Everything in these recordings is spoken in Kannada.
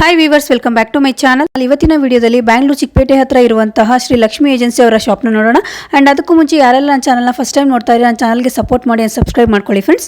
Hi viewers welcome back to my channel ಇವತ್ತಿನ ವಿಡಿಯೋದಲ್ಲಿ ಬ್ಯಾಂಗ್ಳೂರು ಚಿಕ್ಕಪೇಟೆ ಹತ್ರ ಇರುವಂತಹ ಶ್ರೀ ಲಕ್ಷ್ಮಿ ಏಜೆನ್ಸಿ ಅವರ ಶಾಪ್ನ ನೋಡೋಣ. ಆ್ಯಂಡ್ ಅದಕ್ಕೂ ಮುಂಚೆ ಯಾರೆಲ್ಲ ನನ್ನ ಚಾನಲ್ನ ಫಸ್ಟ್ ಟೈಮ್ ನೋಡ್ತಾ ಇದ್ದಾರೆ, ನನ್ನ ಚಾನಲ್ಗೆ ಸಪೋರ್ಟ್ ಮಾಡಿ ಆ್ಯಂಡ್ ಸಬ್ಸ್ಕ್ರೈಬ್ ಮಾಡ್ಕೊಳ್ಳಿ ಫ್ರೆಂಡ್ಸ್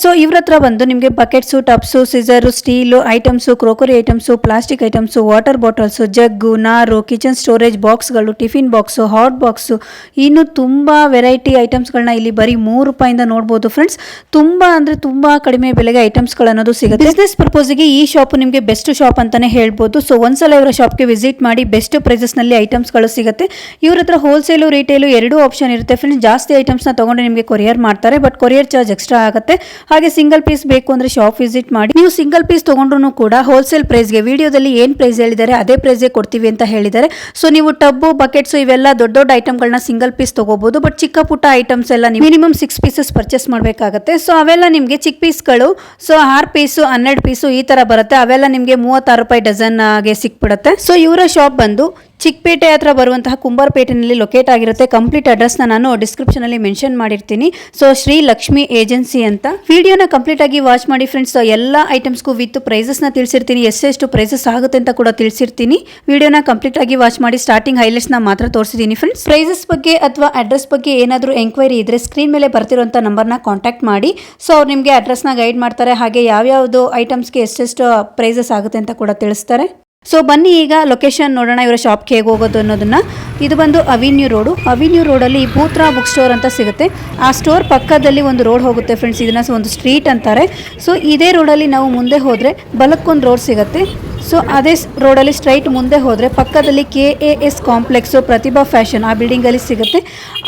ಸೊ ಇವ್ರ ಹತ್ರ ಬಂದು ನಿಮಗೆ buckets tubs ಸಿಸರು steel items crockery items plastic items water bottles jug ನಾರು ಕಿಚನ್ ಸ್ಟೋರೇಜ್ ಬಾಕ್ಸ್ಗಳು ಟಿಫಿನ್ ಬಾಕ್ಸು ಹಾಟ್ ಬಾಕ್ಸು ಇನ್ನು ತುಂಬ ವೆರೈಟಿ ಐಟಮ್ಸ್ಗಳನ್ನ ಇಲ್ಲಿ ಬರೀ ಮೂರು ರೂಪಾಯಿಂದ ನೋಡ್ಬೋದು ಫ್ರೆಂಡ್ಸ್ ತುಂಬ ಅಂದರೆ ತುಂಬ ಕಡಿಮೆ ಬೆಲೆಗೆ ಐಟಮ್ಸ್ಗಳು ಅನ್ನೋದು ಸಿಗುತ್ತೆ. ಬಿಸ್ನೆಸ್ ಪರ್ಪೋಸಿಗೆ ಈ ಶಾಪ್ ನಿಮಗೆ ಬೆಸ್ಟ್ ಶಾಪ್ ಅಂತಾನೆ ಹೇಳ್ಬೋದು. ಸೊ ಒಂದ್ಸಲ ಇವರ ಶಾಪ್ಗೆ ವಿಸಿಟ್ ಮಾಡಿ ಬೆಸ್ಟ್ ಪ್ರೈಸಸ್ನಲ್ಲಿ ಐಟಮ್ಸ್ಗಳು ಸಿಗುತ್ತೆ. ಇವ್ರ ಹತ್ರ ಹೋಲ್ಸೇಲು ರಿಟೇಲು ಎರಡೂ ಆಪ್ಷನ್ ಇರುತ್ತೆ. ಫ್ರೆಂಡ್ಸ್ ಜಾಸ್ತಿ ಐಟಮ್ಸ್ನ ತೊಗೊಂಡು ನಿಮಗೆ ಕೊರಿಯರ್ ಮಾಡ್ತಾರೆ ಬಟ್ ಕೊರಿಯರ್ ಚಾರ್ಜ್ ಎಕ್ಸ್ಟ್ರಾ ಆಗುತ್ತೆ. ಹಾಗೆ ಸಿಂಗಲ್ ಪೀಸ್ ಬೇಕು ಅಂದರೆ ಶಾಪ್ ವಿಸಿಟ್ ಮಾಡಿ. ನೀವು ಸಿಂಗಲ್ ಪೀಸ್ ತೊಗೊಂಡ್ರು ಕೂಡ ಹೋಲ್ಸೇಲ್ ಪ್ರೈಸ್ಗೆ ವಿಡಿಯೋದಲ್ಲಿ ಏನು ಪ್ರೈಸ್ ಹೇಳಿದ್ದಾರೆ ಅದೇ ಪ್ರೈಸ್ಗೆ ಕೊಡ್ತೀವಿ ಅಂತ ಹೇಳಿದ್ದಾರೆ. ಸೊ ನೀವು ಟಬ್ಬು ಬಕೆಟ್ಸು ಇವೆಲ್ಲ ದೊಡ್ಡ ದೊಡ್ಡ ಐಟಮ್ಗಳನ್ನ ಸಿಂಗಲ್ ಪೀಸ್ ತಗೋಬಹುದು ಬಟ್ ಚಿಕ್ಕ ಪುಟ್ಟ ಐಟಮ್ಸ್ ಎಲ್ಲ ಮಿನಿಮಮ್ ಸಿಕ್ಸ್ ಪೀಸಸ್ ಪರ್ಚೇಸ್ ಮಾಡಬೇಕಾಗುತ್ತೆ. ಸೊ ಅವೆಲ್ಲ ನಿಮಗೆ ಚಿಕ್ಕ ಪೀಸ್ಗಳು ಸೊ ಆರು ಪೀಸು ಹನ್ನೆರಡು ಪೀಸು ಈ ಥರ ಬರುತ್ತೆ. ಅವೆಲ್ಲ ನಿಮಗೆ ಮೂವತ್ತಾರು ರೂಪಾಯಿ ಡಜನ್ಗೆ ಸಿಕ್ಬಿಡುತ್ತೆ. ಸೊ ಇವರ ಶಾಪ್ ಬಂದು ಚಿಕ್ಕಪೇಟೆ ಹತ್ರ ಬರುವಂತಹ ಕುಂಬಾರಪೇಟೆಯಲ್ಲಿ ಲೊಕೇಟ್ ಆಗಿರುತ್ತೆ. ಕಂಪ್ಲೀಟ್ ಅಡ್ರೆಸ್ನ ನಾನು ಡಿಸ್ಕ್ರಿಪ್ಷನಲ್ಲಿ ಮೆನ್ಷನ್ ಮಾಡಿರ್ತೀನಿ. ಸೊ ಶ್ರೀ ಲಕ್ಷ್ಮಿ ಏಜೆನ್ಸಿ ಅಂತ. ವಿಡಿಯೋನ ಕಂಪ್ಲೀಟ್ ಆಗಿ ವಾಚ್ ಮಾಡಿ ಫ್ರೆಂಡ್ಸ್ ಎಲ್ಲ ಐಟಮ್ಸ್ಗೂ ವಿತ್ ಪ್ರೈಸಸ್ನ ತಿಳಿಸಿರ್ತೀನಿ. ಎಷ್ಟೆಷ್ಟು ಪ್ರೈಸಸ್ ಆಗುತ್ತೆ ಅಂತ ಕೂಡ ತಿಳಿಸಿರ್ತೀನಿ. ವಿಡಿಯೋನ ಕಂಪ್ಲೀಟ್ ಆಗಿ ವಾಚ್ ಮಾಡಿ ಸ್ಟಾರ್ಟಿಂಗ್ ಹೈಲೈಟ್ಸ್ನ ಮಾತ್ರ ತೋರಿಸಿದ್ದೀನಿ ಫ್ರೆಂಡ್ಸ್ ಪ್ರೈಸಸ್ ಬಗ್ಗೆ ಅಥವಾ ಅಡ್ರೆಸ್ ಬಗ್ಗೆ ಏನಾದರೂ ಎಂಕ್ವೈರಿ ಇದ್ರೆ ಸ್ಕ್ರೀನ್ ಮೇಲೆ ಬರ್ತಿರೋಂಥ ನಂಬರ್ನ ಕಾಂಟ್ಯಾಕ್ಟ್ ಮಾಡಿ. ಸೊ ಅವ್ರು ನಿಮಗೆ ಅಡ್ರೆಸ್ನ ಗೈಡ್ ಮಾಡ್ತಾರೆ. ಹಾಗೆ ಯಾವ್ಯಾವುದು ಐಟಮ್ಸ್ಗೆ ಎಷ್ಟೆಷ್ಟು ಪ್ರೈಸಸ್ ಆಗುತ್ತೆ ಅಂತ ಕೂಡ ತಿಳಿಸ್ತಾರೆ. ಸೊ ಬನ್ನಿ ಈಗ ಲೊಕೇಶನ್ ನೋಡೋಣ, ಇವರ ಶಾಪ್ಗೆ ಹೇಗೆ ಹೋಗೋದು ಅನ್ನೋದನ್ನ. ಇದು ಬಂದು ಅವಿನ್ಯೂ ರೋಡು ಅವಿನ್ಯೂ ರೋಡಲ್ಲಿ ಭೂತ್ರಾ ಬುಕ್ ಸ್ಟೋರ್ ಅಂತ ಸಿಗುತ್ತೆ. ಆ ಸ್ಟೋರ್ ಪಕ್ಕದಲ್ಲಿ ಒಂದು ರೋಡ್ ಹೋಗುತ್ತೆ ಫ್ರೆಂಡ್ಸ್ ಇದನ್ನ ಒಂದು ಸ್ಟ್ರೀಟ್ ಅಂತಾರೆ. ಸೊ ಇದೇ ರೋಡಲ್ಲಿ ನಾವು ಮುಂದೆ ಹೋದರೆ ಬಲಕ್ಕೊಂದು ರೋಡ್ ಸಿಗುತ್ತೆ. ಸೊ ಅದೇ ರೋಡಲ್ಲಿ ಸ್ಟ್ರೈಟ್ ಮುಂದೆ ಹೋದರೆ ಪಕ್ಕದಲ್ಲಿ K A S complex Prathibha fashion ಆ ಬಿಲ್ಡಿಂಗಲ್ಲಿ ಸಿಗುತ್ತೆ.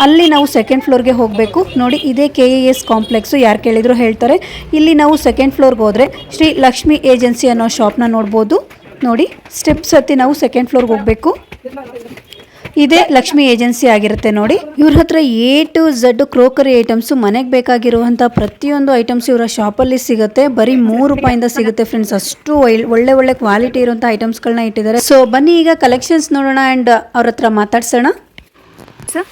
ಅಲ್ಲಿ ನಾವು ಸೆಕೆಂಡ್ ಫ್ಲೋರ್ಗೆ ಹೋಗಬೇಕು. ನೋಡಿ, ಇದೇ ಕೆ ಎ ಎಸ್ ಕಾಂಪ್ಲೆಕ್ಸು ಯಾರು ಕೇಳಿದ್ರು ಹೇಳ್ತಾರೆ. ಇಲ್ಲಿ ನಾವು ಸೆಕೆಂಡ್ ಫ್ಲೋರ್ಗೆ ಹೋದರೆ ಶ್ರೀ ಲಕ್ಷ್ಮಿ ಏಜೆನ್ಸಿ ಅನ್ನೋ ಶಾಪ್ನ ನೋಡ್ಬೋದು. ನೋಡಿ ಸ್ಟೆಪ್ಸ್ ಹತ್ತಿ ನಾವು ಸೆಕೆಂಡ್ ಫ್ಲೋರ್ಗೆ ಹೋಗಬೇಕು. ಇದೇ ಲಕ್ಷ್ಮಿ ಏಜೆನ್ಸಿ ಆಗಿರುತ್ತೆ ನೋಡಿ. ಇವ್ರ ಹತ್ರ A to Z crockery items ಮನೆಗೆ ಬೇಕಾಗಿರುವಂಥ ಪ್ರತಿಯೊಂದು ಐಟಮ್ಸ್ ಇವರ ಶಾಪಲ್ಲಿ ಸಿಗುತ್ತೆ. ಬರೀ ಮೂರು ರೂಪಾಯಿಂದ ಸಿಗುತ್ತೆ ಫ್ರೆಂಡ್ಸ್ ಅಷ್ಟು ಒಳ್- ಒಳ್ಳೆ ಒಳ್ಳೆ ಕ್ವಾಲಿಟಿ ಇರುವಂಥ ಐಟಮ್ಸ್ಗಳನ್ನ ಇಟ್ಟಿದ್ದಾರೆ. ಸೊ ಬನ್ನಿ ಈಗ ಕಲೆಕ್ಷನ್ಸ್ ನೋಡೋಣ ಆ್ಯಂಡ್ ಅವ್ರ ಹತ್ರ ಮಾತಾಡ್ಸೋಣ. ಸರ್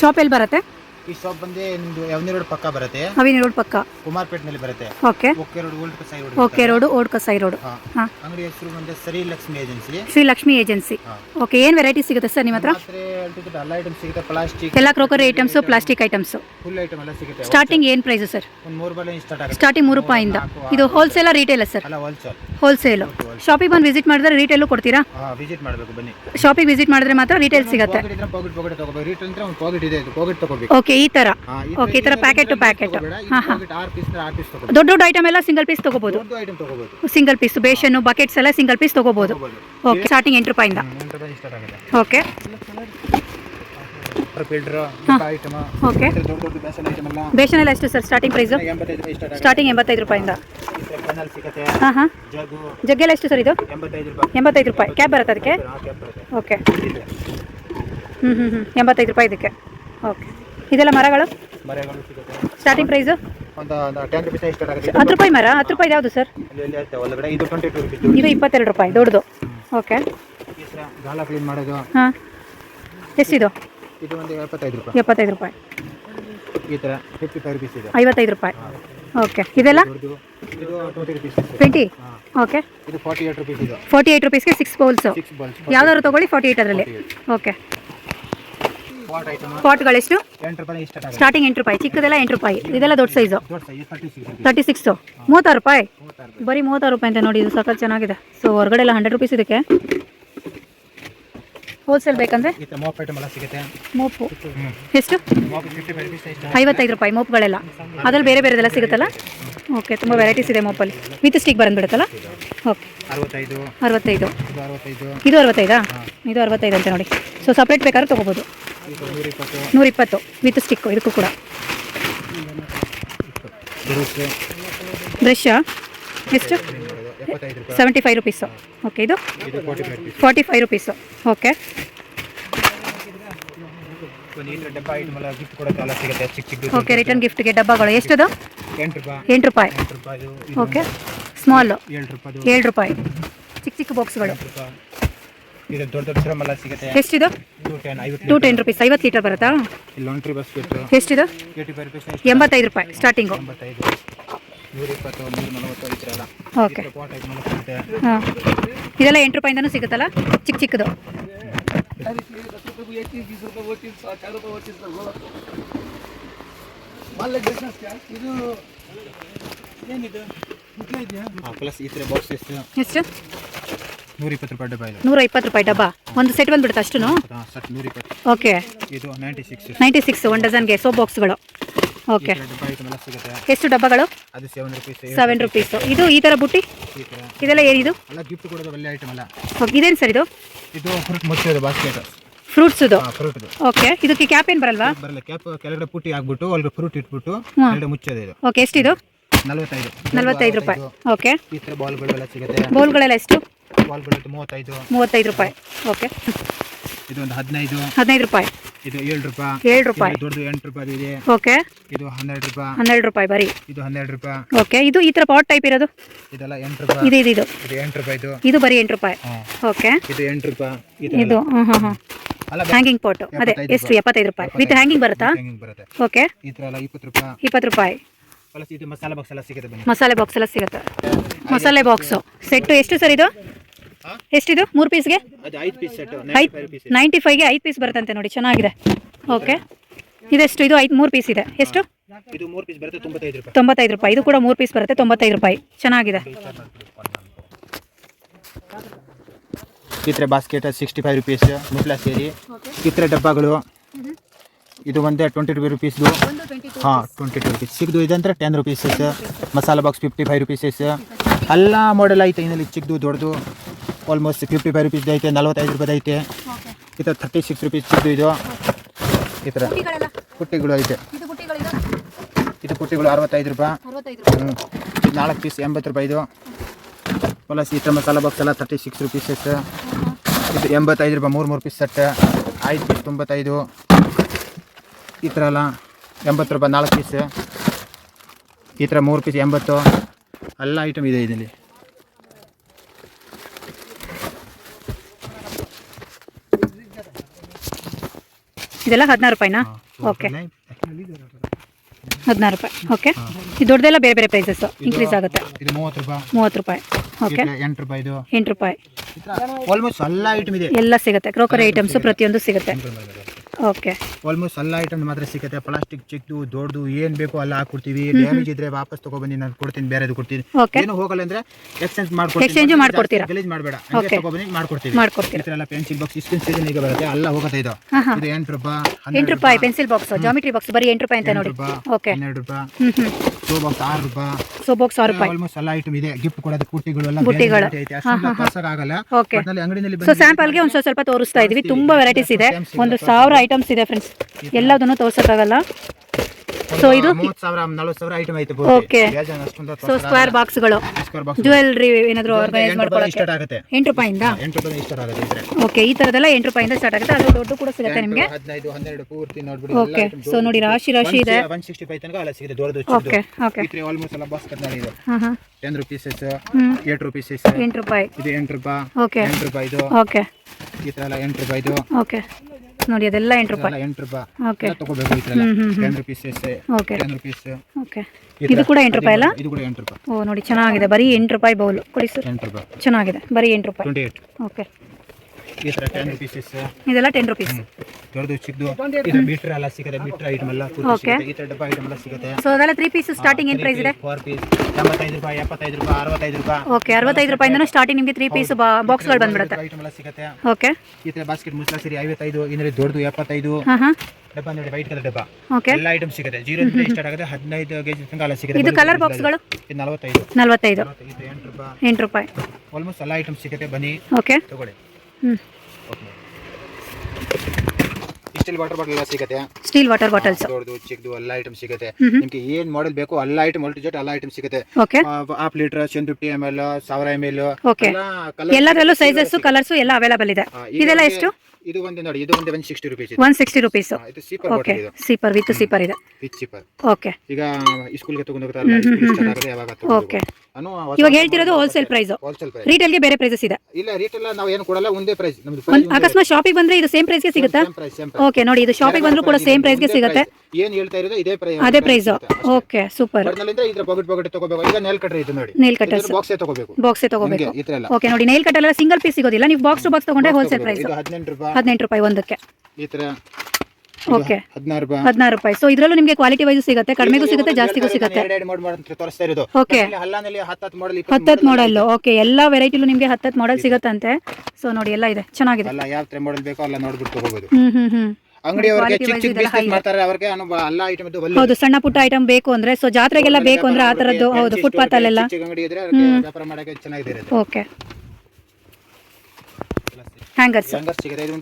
ಶಾಪ್ ಎಲ್ಲಿ ಬರುತ್ತೆ? ಈ ಶಾಪ್ ಬಂದು ನಿಮ್ದು ಅವನಿ ರೋಡ್ ಪಕ್ಕ ಬರುತ್ತೆ? ಅವಿನಿ ರೋಡ್ ಪಕ್ಕ. ಕುಮಾರ್ಪೇಟ್ನಲ್ಲಿ ಬರುತ್ತೆ. Okay okay road old Kasai road okay road old Kasai road ಹಾ. ಅಂಗಡಿ ಹೆಸರು ಬಂದು ಸರಿ Lakshmi agency. Shri Lakshmi agency okay ಏನು ವೆರೈಟಿ ಸಿಗುತ್ತೆ ಸರ್ ನಿಮ್ಮ ಹತ್ರ? ಎಲ್ಲ ಐಟಮ್ ಸಿಗುತ್ತೆ ಪ್ಲಾಸ್ಟಿಕ್ ಎಲ್ಲ crockery items plastic items full item ಎಲ್ಲ ಸಿಗುತ್ತೆ. ಸ್ಟಾರ್ಟಿಂಗ್ ಏನು ಪ್ರೈಸ್ ಸರ್? ಒಂದು ಮೂರು ಬಾಳೆ ಸ್ಟಾರ್ಟ್ ಆಗುತ್ತೆ. ಸ್ಟಾರ್ಟಿಂಗ್ ಮೂರು ರೂಪಾಯಿಂದ ಇದು ಹೋಲ್ಸೇಲ್ ರಿಟೇಲ ಸರ್? ಅಲ್ಲ ಹೋಲ್ಸೇಲ್ ಹೋಲ್ಸೇಲು ಶಾಪಿಗೆ ಬಂದು ವಿಸಿಟ್ ಮಾಡಿದ್ರೆ ರೀಟೇಲ್ ಕೊಡ್ತೀರಾ? ವಿಸಿಟ್ ಮಾಡಬೇಕು ಬನ್ನಿ. ಶಾಪಿಗೆ ವಿಸಿಟ್ ಮಾಡಿದ್ರೆ ಮಾತ್ರ ರಿಟೇಲ್ ಸಿಗುತ್ತೆ. ಪಾಕೆಟ್ ಇದ್ರೆ ಪಾಕೆಟ್ ಪಾಕೆಟ್ ತಗೋಬೇಕು. ರಿಟರ್ನ್ ಅಂದ್ರೆ ಒಂದು ಪಾಕೆಟ್ ಇದೆ ಇದು ಪಾಕೆಟ್ ತಗೋಬೇಕು. ಓಕೆ ಈ ತರ. ಓಕೆ ಈ ತರ ಪ್ಯಾಕೆಟ್ ಟು ಪ್ಯಾಕೆಟ್ ದೊಡ್ಡ ದೊಡ್ಡ ಐಟಮ್ ಎಲ್ಲ ಸಿಂಗಲ್ ಪೀಸ್ ತಗೋಬಹುದು ಸಿಂಗಲ್ ಪೀಸ್ ಬೇಷನ್ನು ಬಕೆಟ್ಸ್ ಎಲ್ಲ ಸಿಂಗಲ್ ಪೀಸ್ ತಗೋಬಹುದು ಓಕೆ ಸ್ಟಾರ್ಟಿಂಗ್ ಎಂಟು ರೂಪಾಯಿಂದ. ಓಕೆ ಓಕೆ ಬೇಸನ್ ಎಲ್ಲ. ಎಷ್ಟು ಸರ್ ಸ್ಟಾರ್ಟಿಂಗ್ ಪ್ರೈಸು ಸ್ಟಾರ್ಟಿಂಗ್ ಎಂಬತ್ತೈದು ರೂಪಾಯಿಂದ. ಹಾಂ ಹಾಂ. ಜಗು ಜಗ್ಗೆಲ್ಲ ಎಷ್ಟು ಸರ್ ಇದು? ಎಂಬತ್ತೈದು ರೂಪಾಯಿ. ಕ್ಯಾಬ್ ಬರುತ್ತೆ ಅದಕ್ಕೆ? ಓಕೆ. ಹ್ಞೂ ಹ್ಞೂ ಹ್ಞೂ ಎಂಬತ್ತೈದು ರೂಪಾಯಿ ಇದಕ್ಕೆ. ಓಕೆ ಇದೆಲ್ಲ ಮರಗಳು? ಸ್ಟಾರ್ಟಿಂಗ್ ಪ್ರೈಸು ಹತ್ತು ರೂಪಾಯಿ ಮರ? ಹತ್ತು ರೂಪಾಯಿ ಯಾವುದು ಸರ್? ಇದು ಇಪ್ಪತ್ತೆರಡು ರೂಪಾಯಿ. ದೊಡ್ಡದು. ಓಕೆ ಮಾಡೋದು. ಹಾಂ. ಎಷ್ಟಿದು? ಇದು ಒಂದು ಎಪ್ಪತ್ತೈದು ರೂಪಾಯಿ. ಎಪ್ಪತ್ತೈದು ರೂಪಾಯಿ. ಈ ಥರ ಫಿಫ್ಟಿ ಫೈವ್ ರುಪೀಸ್ ಇದೆ. ಐವತ್ತೈದು ರೂಪಾಯಿ. ಓಕೆ ಇದೆಲ್ಲ? ಇದು ಟ್ವೆಂಟಿ ರುಪೀಸ್ ಟ್ವೆಂಟಿ ಹಾಂ. ಓಕೆ ಇದು ಫಾರ್ಟಿ ಏಟ್ ರುಪೀಸ್ ಇದು ಫಾರ್ಟಿ ಏಯ್ಟ್ ರುಪೀಸ್ಗೆ ಸಿಕ್ಸ್ ಬೌಲ್ಸು ಸಿಕ್ಸ್ ಬಾಲ್ಸ್ ಯಾವ್ದಾದ್ರು ತೊಗೊಳ್ಳಿ ಫಾರ್ಟಿ ಏಯ್ಟ್ ಅದರಲ್ಲಿ ಓಕೆ ವಾಟ್ ಐಟಮ್ ಪಾಟ್ಗಳೆಷ್ಟು ಎಂಟು ರೂಪಾಯಿ ಸ್ಟಾರ್ಟ್ ಸ್ಟಾರ್ಟಿಂಗ್ ಎಂಟು ರೂಪಾಯಿ ಚಿಕ್ಕದೆಲ್ಲ ಎಂಟು ರೂಪಾಯಿ. ಇದೆಲ್ಲ ದೊಡ್ಡ ಸೈಜು ದೊಡ್ಡ size thirty six thirty six ಮೂವತ್ತಾರು ರೂಪಾಯಿ? ಮೂವತ್ತಾರು. ಬರೀ ಮೂವತ್ತಾರು ರೂಪಾಯಿ ಅಂತ ನೋಡಿ ಇದು ಸಖತ್ ಚೆನ್ನಾಗಿದೆ. ಸೊ ಹೊರಗಡೆ ಎಲ್ಲ ಹಂಡ್ರೆಡ್ ರುಪೀಸ್ ಇದಕ್ಕೆ. ಹೋಲ್ಸೇಲ್ ಬೇಕಂದ್ರೆ? ಮೋಪ್ ಎಷ್ಟು? ಐವತ್ತೈದು ರೂಪಾಯಿ ಮೋಪ್ಗಳೆಲ್ಲ. ಅದ್ರಲ್ಲಿ ಬೇರೆ ಬೇರೆದೆಲ್ಲ ಸಿಗುತ್ತಲ್ಲ? ಓಕೆ ತುಂಬ ವೆರೈಟೀಸ್ ಇದೆ ಮೋಪಲ್ಲಿ. ವಿತ್ ಸ್ಟಿಕ್ ಬಂದ್ಬಿಡುತ್ತಲ್ಲ ಓಕೆ ಅರವತ್ತೈದು. ಇದು ಅರವತ್ತೈದು. ಇದು ಅರವತ್ತೈದಾ? ಅಂತ ನೋಡಿ. ಸೊ ಸಪ್ರೇಟ್ ಬೇಕಾದ್ರೆ ತೊಗೋಬೋದು. ನೂರಿಪ್ಪತ್ತು. ವಿತ್ ಸ್ಟಿಕ್ಕು ಇದಕ್ಕೂ ಕೂಡ. ಬ್ರಷ್ ಎಷ್ಟು? ಸೆವೆಂಟಿ ಫೈವ್ ರುಪೀಸು ಓಕೆ ಇದು? Forty five rupees okay okay return ಗಿಫ್ಟ್ಗೆ ಡಬ್ಬಗಳು ಎಷ್ಟದು? ಎಂಟು ರೂಪಾಯಿ. ಓಕೆ ಸ್ಮಾಲು ಏಳು ರೂಪಾಯಿ ಚಿಕ್ಕ ಚಿಕ್ಕ ಬಾಕ್ಸ್ಗಳು ಇದು ದೊಡ್ಡ ದೊಡ್ಡ ಸಿಗುತ್ತೆ. ಎಷ್ಟಿದು? ಟೂ ಟೆನ್ ರುಪೀಸ್ ಐವತ್ತು ಲೀಟರ್ ಬರುತ್ತಾ? ಬಾಸ್ಕೆಟ್ ಎಷ್ಟಿದು? ಎಂಬತ್ತೈದು ರೂಪಾಯಿ ಸ್ಟಾರ್ಟಿಂಗು ಎಂಬತ್ತೈದು ನೂರ ಇಪ್ಪತ್ತು ನೂರ ನಲವತ್ತು ಈ ಥರ ಎಲ್ಲ. ಓಕೆ ಪಾಟ್ ಐಟಮ್ ಎಲ್ಲ ಸಿಗುತ್ತೆ. ಹಾಂ. ಇದೆಲ್ಲ ಎಂಟು ರೂಪಾಯಿಂದನೂ ಸಿಗುತ್ತಲ್ಲ? ಚಿಕ್ಕ ಚಿಕ್ಕದು. ಪ್ಲಸ್ ಈ ಥರ ಬಾಕ್ಸ್ ಎಷ್ಟು? ಎಷ್ಟು? ನೂರ ಇಪ್ಪತ್ತು ರೂಪಾಯಿ ಡಬ್ಬ ಇದು. ನೂರ ಇಪ್ಪತ್ತು ರೂಪಾಯಿ ಡಬ್ಬ. ಒಂದು ಸೆಟ್ ಬಂದ್ಬಿಡುತ್ತೆ ಅಷ್ಟು ಓಕೆ ಇದು ninety six ninety six one ಡಜನ್ಗೆ soap ಬಾಕ್ಸ್ಗಳು ಓಕೆ ಎಷ್ಟು ಡಬ್ಬಗಳು? ಅದು ಸೆವೆನ್ ರುಪೀಸ್ ಸೆವೆನ್ ರುಪೀಸು ಇದು ಈ ತರ ಬುಟ್ಟಿ? ಈ ಥರ. ಇದೆಲ್ಲ ಏನಿದು? ಎಲ್ಲ ಗಿಫ್ಟ್ ಕೊಡೋದು ಒಳ್ಳೆ ಐಟಮ್ ಅಲ್ಲ. ಓಕೆ ಇದೇನು ಸರ್ ಇದು? ಇದು ಫ್ರೂಟ್ ಮುಚ್ಚೋದು ಬಾಸ್ಕೆಟ್ ಹಾಂ ಫ್ರೂಟ್ದು ಓಕೆ ಇದಕ್ಕೆ ಕ್ಯಾಪ್ ಏನ್ ಬರಲ್ವಾ? ಬರಲ್ಲ. ಕ್ಯಾಪ್ ಕೆಳಗಡೆ ಪುಟ್ಟಿ ಹಾಕ್ಬಿಟ್ಟು ಅಲ್ಲಿ ಫ್ರೂಟ್ ಇಟ್ಬಿಟ್ಟು ಮುಚ್ಚೋದು ಇದು. ಓಕೆ ಎಷ್ಟಿದು? ನಲವತ್ತೈದು. ನಲವತ್ತೈದು ರೂಪಾಯಿ. ಓಕೆ ಈ ಥರ ಬಾಲ್ಗಳು ಎಲ್ಲ ಸಿಗುತ್ತೆ. ಬೌಲ್ಗಳೆಲ್ಲ ಎಷ್ಟು? ಬಾಲ್ಗಳು ಮೂವತ್ತೈದು. ಮೂವತ್ತೈದು ರೂಪಾಯಿ. ಓಕೆ ಇದು ಒಂದು ಹದಿನೈದು. ಹದಿನೈದು ರೂಪಾಯಿ. ಇದು ಏಳು ರೂಪಾಯಿ. ಏಳು ರೂಪಾಯಿ. ದೊಡ್ಡದು ಎಂಟು ರೂಪಾಯಿ ಇದೆ ಓಕೆ. ಇದು ಹನ್ನೆರಡು ರೂಪಾಯಿ. ಹನ್ನೆರಡು ರೂಪಾಯಿ ಬರಿ. ಇದು ಹನ್ನೆರಡು ರೂಪಾಯಿ. ಓಕೆ. ಇದು ಈ ತರ ಪಾಟ್ ಟೈಪ್ ಇರೋದು? ಇದೆಲ್ಲ ಎಂಟು ರೂಪಾಯಿ. ಇದು ಇದು ಇದು. ಇದು ಎಂಟು ರೂಪಾಯಿ ಇದು. ಇದು ಬರಿ ಎಂಟು ರೂಪಾಯಿ. ಓಕೆ. ಇದು ಎಂಟು ರೂಪಾಯಿ. ಇದು ಹಾಂ ಹಾಂ ಹ್ಯಾಂಗಿಂಗ್ ಪಾಟ್ ಅದೇ ಎಷ್ಟು? ಎಪ್ಪತ್ತೈದು ರೂಪಾಯಿ. ವಿತ್ ಹ್ಯಾಂಗಿಂಗ್ ಬರುತ್ತಾ? ಬರುತ್ತೆ. ಓಕೆ. ಈ ತರ ಎಲ್ಲ ಇಪ್ಪತ್ತು ರೂಪಾಯಿ. ಇಪ್ಪತ್ತು ರೂಪಾಯಿ. ಮಸಾಲೆ ಬಾಕ್ಸ್ ಎಲ್ಲ ಸಿಗುತ್ತೆ ಮಸಾಲೆ ಬಾಕ್ಸ್ ಎಲ್ಲ ಸಿಗುತ್ತೆ. ಮಸಾಲೆ ಬಾಕ್ಸು ಸೆಟ್ಟು ಎಷ್ಟು ಸರ್ ಇದು? ಎಷ್ಟಿದು? ಮೂರು ಪೀಸ್ಗೆ? ಅದು ಐದು ಪೀಸ್ ಸೆಟ್ ಐದು ನೈಂಟಿ ಫೈವ್ಗೆ ಐದು ಪೀಸ್ ಬರುತ್ತಂತೆ ನೋಡಿ ಚೆನ್ನಾಗಿದೆ. ಓಕೆ ಇದೆಷ್ಟು? ಇದು ಐದು ಮೂರು ಪೀಸ್ ಇದೆ. ಎಷ್ಟು? ಇದು ಮೂರು ಪೀಸ್ ಬರುತ್ತೆ ತೊಂಬತ್ತೈದು ರೂಪಾಯಿ. ಇದು ಕೂಡ ಮೂರು ಪೀಸ್ ಬರುತ್ತೆ ತೊಂಬತ್ತೈದು ರೂಪಾಯಿ. ಚೆನ್ನಾಗಿದೆ. ಕಿತ್ರೆ ಬಾಸ್ಕೆಟ್ ಸಿಕ್ಸ್ಟಿ ಫೈವ್ ರುಪೀಸ್ ಮುಟ್ಲ ಸೇರಿ. ಕಿತ್ರೆ ಡಬ್ಬಗಳು. ಇದು ಒಂದೇ ಟ್ವೆಂಟಿ ಟು ರುಪೀಸ್ದು ಹಾಂ ಟ್ವೆಂಟಿ ಟು ರುಪೀಸ್ ಸಿಗ್ದು ಇದಂದ್ರೆ ten rupees masala box fifty five rupees ಎಲ್ಲ ಮಾಡೆಲ್ ಐತೆ ಇನ್ನಲ್ಲಿ ಚಿಕ್ಕದು ದೊಡ್ಡದು ಆಲ್ಮೋಸ್ಟ್ ಫಿಫ್ಟಿ ಫೈವ್ ರುಪೀಸ್ ಐತೆ ನಲ್ವತ್ತೈದು ರೂಪಾಯಿ ಐತೆ ಈ ಥರ ಥರ್ಟಿ ಸಿಕ್ಸ್ ರುಪೀಸ್ ಇದು. ಈ ಥರ ಪುಟ್ಟಿಗಳು ಐತೆ. ಇದು ಪುಟ್ಟಿಗಳು ಅರವತ್ತೈದು ರೂಪಾಯಿ. ಹ್ಞೂ ಇದು ನಾಲ್ಕು ಪೀಸ್ ಎಂಬತ್ತು ರೂಪಾಯಿ ಇದು. ಪ್ಲಸ್ ಈ ಥರ ಮಸಾಲ ಬಾಕ್ಸ್ ಎಲ್ಲ ತರ್ಟಿ ಸಿಕ್ಸ್ ರುಪೀಸಸ್ ಇದು ಎಂಬತ್ತೈದು ರೂಪಾಯಿ ಮೂರು ಮೂರು ಪೀಸ್ ಸೆಟ್ ಐದು ಪೀಸ್ ತೊಂಬತ್ತೈದು. ಈ ಥರ ಎಲ್ಲ ಎಂಬತ್ತು ರೂಪಾಯಿ ನಾಲ್ಕು ಪೀಸ್ ಈ ಥರ ಮೂರು ಪೀಸ್ ಎಂಬತ್ತು. ಎಲ್ಲ ಐಟಮ್ ಇದೆ ಇದರಲ್ಲಿ. ಇದೆಲ್ಲ ಹದಿನಾರು ರೂಪಾಯಿನಾ? ಓಕೆ ಹದಿನಾರು ರೂಪಾಯಿ. ಓಕೆ ಇದು ದೊಡ್ಡದೆಲ್ಲ ಬೇರೆ ಬೇರೆ ಪ್ರೈಸಸ್ ಇನ್ಕ್ರೀಸ್ ಆಗುತ್ತೆ. ಮೂವತ್ತು ರೂಪಾಯಿ. ಓಕೆ ಎಂಟು ರೂಪಾಯಿ ಎಲ್ಲ ಸಿಗುತ್ತೆ. ಕ್ರೋಕರಿ ಐಟಮ್ಸು ಪ್ರತಿಯೊಂದು ಸಿಗುತ್ತೆ. ಓಕೆ ಆಲ್ಮೋಸ್ಟ್ ಎಲ್ಲ ಐಟಮ್ ಮಾತ್ರ ಸಿಗುತ್ತೆ. ಪ್ಲಾಸ್ಟಿಕ್ ಚಿಕ್ಕದು ದೊಡ್ಡದು ಏನ್ ಬೇಕೋ ಎಲ್ಲ ಹಾಕೊಡ್ತೀವಿ ಡ್ಯಾಮೇಜ್ ಇದ್ರೆ ವಾಪಸ್ ತಗೊಬನ್ನಿ ನಾನು ಕೊಡ್ತೀನಿ ಬೇರೆದು ಕೊಡ್ತೀನಿ. ಏನು ಹೋಗಲ್ಲ ಅಂದ್ರೆ ಎಕ್ಸ್ಚೇಂಜ್ ಮಾಡ್ಕೊಡ್ತೀನಿ. ಮಾಡ್ಕೊಡ್ತೀರಾ? ಗಲೀಜ್ ಮಾಡಬೇಡ. ಹಂಗೆ Okay. ತಗೊಬನ್ನಿ ಮಾಡ್ಕೊಡ್ತೀವಿ. ಎಲ್ಲ ಪೆನ್ಸಿಲ್ ಬಾಕ್ಸ್ ಇಸ್ಕಿನ್ ಸೀಸನ್ ಈಗ ಬರುತ್ತೆ. ಎಲ್ಲ ಹೋಗುತ್ತೆ ಇದು. ಎಂಟು ರೂಪಾಯಿ ಎಂಟು ರೂಪಾಯಿ ಪೆನ್ಸಿಲ್ ಬಾಕ್ಸ್ ಜಾಮಿಟ್ರಿ ಬಾಕ್ಸ್ ಬರೀ ಎಂಟು ರೂಪಾಯಿ ಅಂತ ನೋಡಿ. ಓಕೆ ಹನ್ನೆರಡು ರೂಪಾಯಿ. ಬಾಕ್ಸ್ ಆರು ರೂಪಾಯಿ ಸೊ ಬಾಕ್ಸ್ ರೂಪಾಯಿ. ಆಲ್ಮೋಸ್ಟ್ ಎಲ್ಲ ಐಟಮ್ ಇದೆ. ಗಿಫ್ಟ್ ಕೊಡೋದು ಎಲ್ಲ ಬುಟ್ಟಿಗಳು. ಆಗಲ್ಲ. ಓಕೆ ಸೊ ಸ್ಯಾಂಪಲ್ಗೆ ಒಂದು ಸ್ವಲ್ಪ ಸ್ವಲ್ಪ ತೋರಿಸ್ತಾ ಇದೀವಿ. ತುಂಬಾ ವೆರೈಟೀಸ್ ಇದೆ. ಒಂದು ಸಾವಿರ ಐಟಮ್ಸ್ ಇದೆ ಫ್ರೆಂಡ್ಸ್ ಎಲ್ಲದನ್ನು ತೋರ್ಸಕ್ಕಾಗಲ್ಲ. ಸೊ ಇದು Okay. ಸೊ ಸ್ಕ್ವೇರ್ ಬಾಕ್ಸ್ಗಳು ಜ್ಯುವೆಲ್ರಿ ಏನಾದ್ರು ಆರ್ಗನೈಸ್ ಮಾಡ್ಕೊಳ್ಳೋಕೆ ಎಂಟು ರೂಪಾಯಿಂದ? ಓಕೆ ಈ ಥರದೆಲ್ಲ ಎಂಟು ರೂಪಾಯಿಂದ ಸ್ಟಾರ್ಟ್ ಆಗುತ್ತೆ. ಅದು ದೊಡ್ಡ ಕೂಡ ಸಿಗುತ್ತೆ ನಿಮಗೆ? ಓಕೆ ಸೊ ನೋಡಿ ರಾಶಿ ರಾಶಿ ಇದೆ. Okay okay ten rupees eight rupees ಎಂಟು ರೂಪಾಯಿ. ಇದು ಎಂಟು ರೂಪಾಯಿ ಓಕೆ ಎಂಟು ರೂಪಾಯಿ ಇದು. ಓಕೆ ಈ ಥರ ಎಲ್ಲ ಎಂಟು ರೂಪಾಯಿ ಇದು. ಓಕೆ ನೋಡಿ ಅದೆಲ್ಲ ಎಂಟು ರೂಪಾಯಿ ಎಂಟು ರೂಪಾಯಿ ಓಕೆ ತಗೋಬೇಕು ಹ್ಮ್. Ten rupees okay ten rupees okay ಇದು ಕೂಡ ಎಂಟು ರೂಪಾಯಿ ಅಲ್ಲ? ಇದು ಕೂಡ ಎಂಟು ರೂಪಾಯಿ ಓ ನೋಡಿ ಚೆನ್ನಾಗಿದೆ. ಬರೀ ಎಂಟು ರೂಪಾಯಿ ಬೌಲು ಕೊಡಿ ಸರ್. ಎಂಟು ರೂಪಾಯಿ ಚೆನ್ನಾಗಿದೆ. ಬರೀ ಎಂಟು ರೂಪಾಯಿ ಟ್ವೆಂಟಿ ಏಟ್ ಓಕೆ ಈ ತರ ಟೆನ್ ರುಪೀಸಸ್ ಇದೆಲ್ಲ ಟೆನ್ ರುಪೀಸ್ ದೊಡ್ಡದು ಚಿಕ್ಕದು ಇದು ಮೀಟರ್ ಎಲ್ಲ ಸಿಗುತ್ತೆ ಮೀಟರ್ ಐಟಮ್ ಎಲ್ಲ ಈ ಥರ ಡಬ್ಬ ಐಟಮ್ ಎಲ್ಲ ಸಿಗುತ್ತೆ. ಸೊ ಅದೆಲ್ಲ ತ್ರೀ ಪೀಸ್ ಸ್ಟಾರ್ಟಿಂಗ್ ಏನು ಪ್ರೈಸ್ ಇದೆ? ಫೋರ್ ಪೀಸ್ ಎಂಬತ್ತೈದು ರೂಪಾಯಿ ಎಪ್ಪತ್ತೈದು ರೂಪಾಯಿ ಅರವತ್ತೈದು ರೂಪಾಯಿ. ಓಕೆ ಅರವತ್ತೈದು ರೂಪಾಯಿಂದ ಸ್ಟಾರ್ಟಿಂಗ್ ನಿಮಗೆ ತ್ರೀ ಪೀಸ್ ಬಾಕ್ಸ್ಗಳು ಬಂದ್ಬಿಡುತ್ತೆ. ಐಟಮ್ ಎಲ್ಲ ಸಿಗುತ್ತೆ. ಓಕೆ ಈ ಥರ ಬಾಸ್ಕೆಟ್ ಮುಸ್ಲಾ ಸರಿ ಐವತ್ತೈದು ಇನ್ನೂರು ದೊಡ್ಡದು ಎಪ್ಪತ್ತೈದು. ಡಬ್ಬ ನೋಡಿ ವೈಟ್ ಕಲರ್ ಡಬ್ಬ. ಓಕೆ ಎಲ್ಲ ಐಟಮ್ ಸಿಗುತ್ತೆ. ಜೀರೋ ಸ್ಟಾರ್ಟ್ ಆಗುತ್ತೆ ಹದಿನೈದು ಕೆ ಜಿ ತನಕ ಎಲ್ಲ ಸಿಗುತ್ತೆ. ಇದು ಕಲರ್ ಬಾಕ್ಸ್ಗಳು ಇದು ನಲವತ್ತೈದು. ನಲ್ವತ್ತೈದು. ಇದು ಎಂಟು ರೂಪಾಯಿ. ಎಂಟು ರೂಪಾಯಿ. ಆಲ್ಮೋಸ್ಟ್ ಎಲ್ಲ ಐಟಮ್ ಸಿಗುತ್ತೆ ಬನ್ನಿ. ಓಕೆ ತಗೊಳ್ಳಿ. ಇಷ್ಟಲ್ಲಿ ವಾಟರ್ ಬಾಟಲ್ ಎಲ್ಲ ಸಿಗುತ್ತೆ. ಸ್ಟೀಲ್ ವಾಟರ್ ಬಾಟಲ್ಸ್ ದೊಡ್ಡದು ಚಿಕ್ಕದು ಎಲ್ಲ ಐಟಮ್ ಸಿಗುತ್ತೆ. ನಿಮ್ಗೆ ಏನ್ ಮಾಡೆಲ್ ಬೇಕು ಎಲ್ಲ ಐಟಮ್ ಮಲ್ಟಿ ಜೆಟ್ ಎಲ್ಲ ಐಟಮ್ ಸಿಗುತ್ತೆ. Half litre one fifty M L ಸಾವಿರ ಎಂ ಎಲ್ ಎಲ್ಲದರಲ್ಲೂ ಸೈಜಸ್ಸು ಕಲರ್ಸ್ ಎಲ್ಲ ಅವೈಲೇಬಲ್ ಇದೆ. ಇದೆಲ್ಲ ಎಷ್ಟು? ಇದು ಒಂದು ನೋಡಿ ಇದು ಒಂದು one sixty rupees one sixty rupees ಇದು ಸೀಪರ್ ಓಕೆ ಇದು. ಸೀಪರ್ ವಿತ್ ಸೀಪರ್ ಇದೆ. ವಿತ್ ಸೀಪರ್ ಓಕೆ ಈಗ ಸ್ಕೂಲ್ಗೆ ತಗೊಂಡು ಹೋಗ್ತಾರಲ್ಲ ಸ್ಕೂಲ್ ಸ್ಟಾರ್ಟ್ ಆಗುತ್ತೆ ಯಾವಾಗ ಓಕೆ ಇವಾಗ ಹೇಳ್ತಿರೋದು ಹೋಲ್ಸೇಲ್ ಪ್ರೈಸ್ ಹೋಲ್ಸೇಲ್ ಪ್ರೈಸ್ ರಿಟೇಲ್ಗೆ ಬೇರೆ ಪ್ರೈಸಸ್ ಇದೆ. ಇಲ್ಲ ರೀಟೇಲ್ ನಾವು ಏನು ಕೊಡಲ್ಲ ಒಂದೇ ಪ್ರೈಸ್ ನಮ್ದು ಒಂದ್ ಅಕಸ್ಮಾತ್ ಶಾಪಿಗೆ ಬಂದ್ರೆ ಇದು ಸೇಮ್ ಪ್ರೈಸ್ಗೆ ಸಿಗುತ್ತಾ? ಪ್ರೈಸ್ ಸೇಮ್ ಓಕೆ ನೋಡಿ ಇದು ಶಾಪಿಗೆ ಬಂದ್ರೂ ಕೂಡ ಸೇಮ್ ಪ್ರೈಸ್ಗೆ ಸಿಗುತ್ತೆ. ಏನು ಹೇಳ್ತಾ ಇರೋದು? ಇದೇ ಪ್ರೈಸ್ ಅದೇ ಪ್ರೈಸ್ ಓಕೆ ಸೂಪರ್ ಒರಿಜಿನಲ್ ಇದ್ರ ಪಾಕೆಟ್ ಪಾಕೆಟ್ ತಗೋಬೇಕು. ಈಗ ನೇಲ್ ಕಟ್ಟರ್ ಇದು ನೋಡಿ. ನೇಲ್ ಕಟ್ಟರ್ ಬಾಕ್ಸ್ ತಗೋಬೇಕು. ಬಾಕ್ಸ್ ತಗೋಬೇಕು. ಹಿಂಗೆ ಈ ತರ ಎಲ್ಲ. ಓಕೆ ನೋಡಿ ನೈಲ್ ಕಟ್ ಎಲ್ಲ ಸಿಂಗಲ್ ಪೀಸ್ ಸಿಗೋದಿಲ್ಲ. ನೀವು ಬಾಕ್ಸ್ ಟು ಬಾಕ್ಸ್ ತಗೊಂಡ್ರೆ ಹೋಲ್ಸೇಲ್ ಪ್ರೈಸ್ ಇದು ಹದಿನೆಂಟು ರೂಪಾಯಿ ಹದಿನೆಂಟು ರೂಪಾಯಿ ಒಂದಕ್ಕೆ. ಈ ತರ ಓಕೆ ಹದಿನಾರು ರೂಪಾಯಿ. ಹದಿನಾರು ರೂಪಾಯಿ. ಸೊ ಇದರಲ್ಲೂ ನಿಮಗೆ ಕ್ವಾಲಿಟಿ ವೈಸ್ ಸಿಗುತ್ತೆ ಕಡಿಮೆಗೂ ಸಿಗುತ್ತೆ ಜಾಸ್ತಿಗೂ ಸಿಗುತ್ತೆ. ಎರಡು ಎರಡು ಮಾಡಿ ಮಾಡಿ ತೋರಿಸ್ತಾ ಇರೋದು. ಓಕೆ ಹಲ್ಲಾನಲ್ಲಿ ಮಾಡಲ್ ಹತ್ತತ್ತು ಮಾಡಲ್ ಓಕೆ ಎಲ್ಲ ವೆರೈಟಿಲೂ ನಿಮಗೆ ಹತ್ತತ್ತು ಮಾಡಲ್ ಸಿಗುತ್ತಂತೆ. ಸೊ ನೋಡಿ ಎಲ್ಲ ಇದೆ. ಚೆನ್ನಾಗಿದೆ. ಅಲ್ಲ ಯಾವ ತರ ಮಾಡಲ್ ಬೇಕೋ ಅಲ್ಲ ನೋಡ್ಬಿಟ್ಟು ಹೋಗೋದು. ಹೌದು ಸಣ್ಣ ಪುಟ್ಟ ಐಟಮ್ ಬೇಕು ಅಂದ್ರೆ ಸೊ ಜಾತ್ರೆಗೆಲ್ಲ ಬೇಕು ಅಂದ್ರೆ ಆ ತರದ್ದು ಹೌದು ಫುಟ್ಪಾತ್ ಅಲ್ಲೆಲ್ಲ. ಚಿಕ್ಕ ಚಿಕ್ಕ ಅಂಗಡಿ ಇದ್ರೆ ಅವ್ರಿಗೆ ವ್ಯಾಪಾರ ಮಾಡಕ್ಕೆ ಚೆನ್ನಾಗಿದೆ ಇರುತ್ತೆ ಓಕೆ ಹ್ಯಾಂಗರ್ಸ್ ಸಿಗುತ್ತೆ ಇದು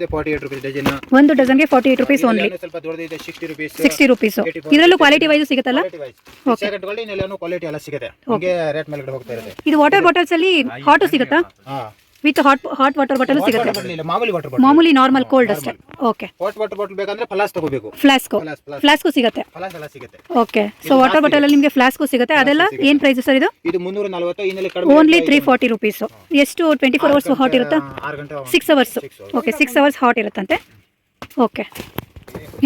ಡಜನ್. ಒಂದು ಡಜನ್ಗೆ ಫಾರ್ಟಿ ಏಟ್ ರುಪೀಸ್ ಓನ್ಲಿ ಸ್ವಲ್ಪ ದೊಡ್ಡದಿದೆ ಸಿಕ್ಸ್ಟಿ ರುಪೀಸ್ ಸಿಕ್ಸ್ಟಿ ರುಪೀಸು ಇದರಲ್ಲೂ ಕ್ವಾಲಿಟಿ ವೈಸ್ ಸಿಗುತ್ತಲ್ಲ? ಸೆಕೆಂಡ್ಗಳಲ್ಲಿ ಇನ್ನೆಲ್ಲನೂ ಕ್ವಾಲಿಟಿ ಎಲ್ಲ ಸಿಗುತ್ತೆ. ಹಂಗೆ ರೇಟ್ ಮೇಲ್ಗಡೆ ಹೋಗ್ತಾ ಇರುತ್ತೆ. ಇದು ವಾಟರ್ ಬಾಟಲ್ಸ್ ಅಲ್ಲಿ ಹಾಟು ಸಿಗುತ್ತಾ? ಹಾ. With hot hot water bottle ಸಿಗುತ್ತೆ. ಮಾಮೂಲಿ ವಾಟರ್ ಬಾಟಲ್ ಮಾಮೂಲಿ ನಾರ್ಮಲ್ ಕೋಲ್ಡ್ ಅಷ್ಟೇ. ಓಕೆ ಹಾಟ್ ವಾಟರ್ ಬಾಟಲ್ ಬೇಕಂದ್ರೆ ಫ್ಲಾಸ್ ತಗೋಬೇಕು. ಫ್ಲಾಸ್ಕು ಫಲಾಸ್ ಫಲಾಸ್ ಫ್ಲಾಸ್ಕು ಸಿಗುತ್ತೆ. ಫ್ಲಾಸ್ ಎಲ್ಲ ಸಿಗುತ್ತೆ. ಓಕೆ ಸೊ ವಾಟರ್ ಬಾಟಲ್ ಅಲ್ಲಿ ನಿಮಗೆ ಫ್ಲಾಸ್ಕು ಸಿಗುತ್ತೆ. ಅದೆಲ್ಲ ಏನ್ ಪ್ರೈಸ್ ಸರ್ ಇದು? ಇದು ಮುನ್ನೂರ ನಲವತ್ತು ಇನ್ನಲ್ಲಿ ಕಡಿಮೆ ಓನ್ಲಿ ತ್ರೀ ಫಾರ್ಟಿ ರುಪೀಸು ಎಷ್ಟು ಟ್ವೆಂಟಿ ಫೋರ್ ಅವರ್ಸ್ ಹಾಟ್ ಇರುತ್ತಾ? 6 ಗಂಟೆ six hours okay 6 hours hot ಇರುತ್ತಂತೆ. ಓಕೆ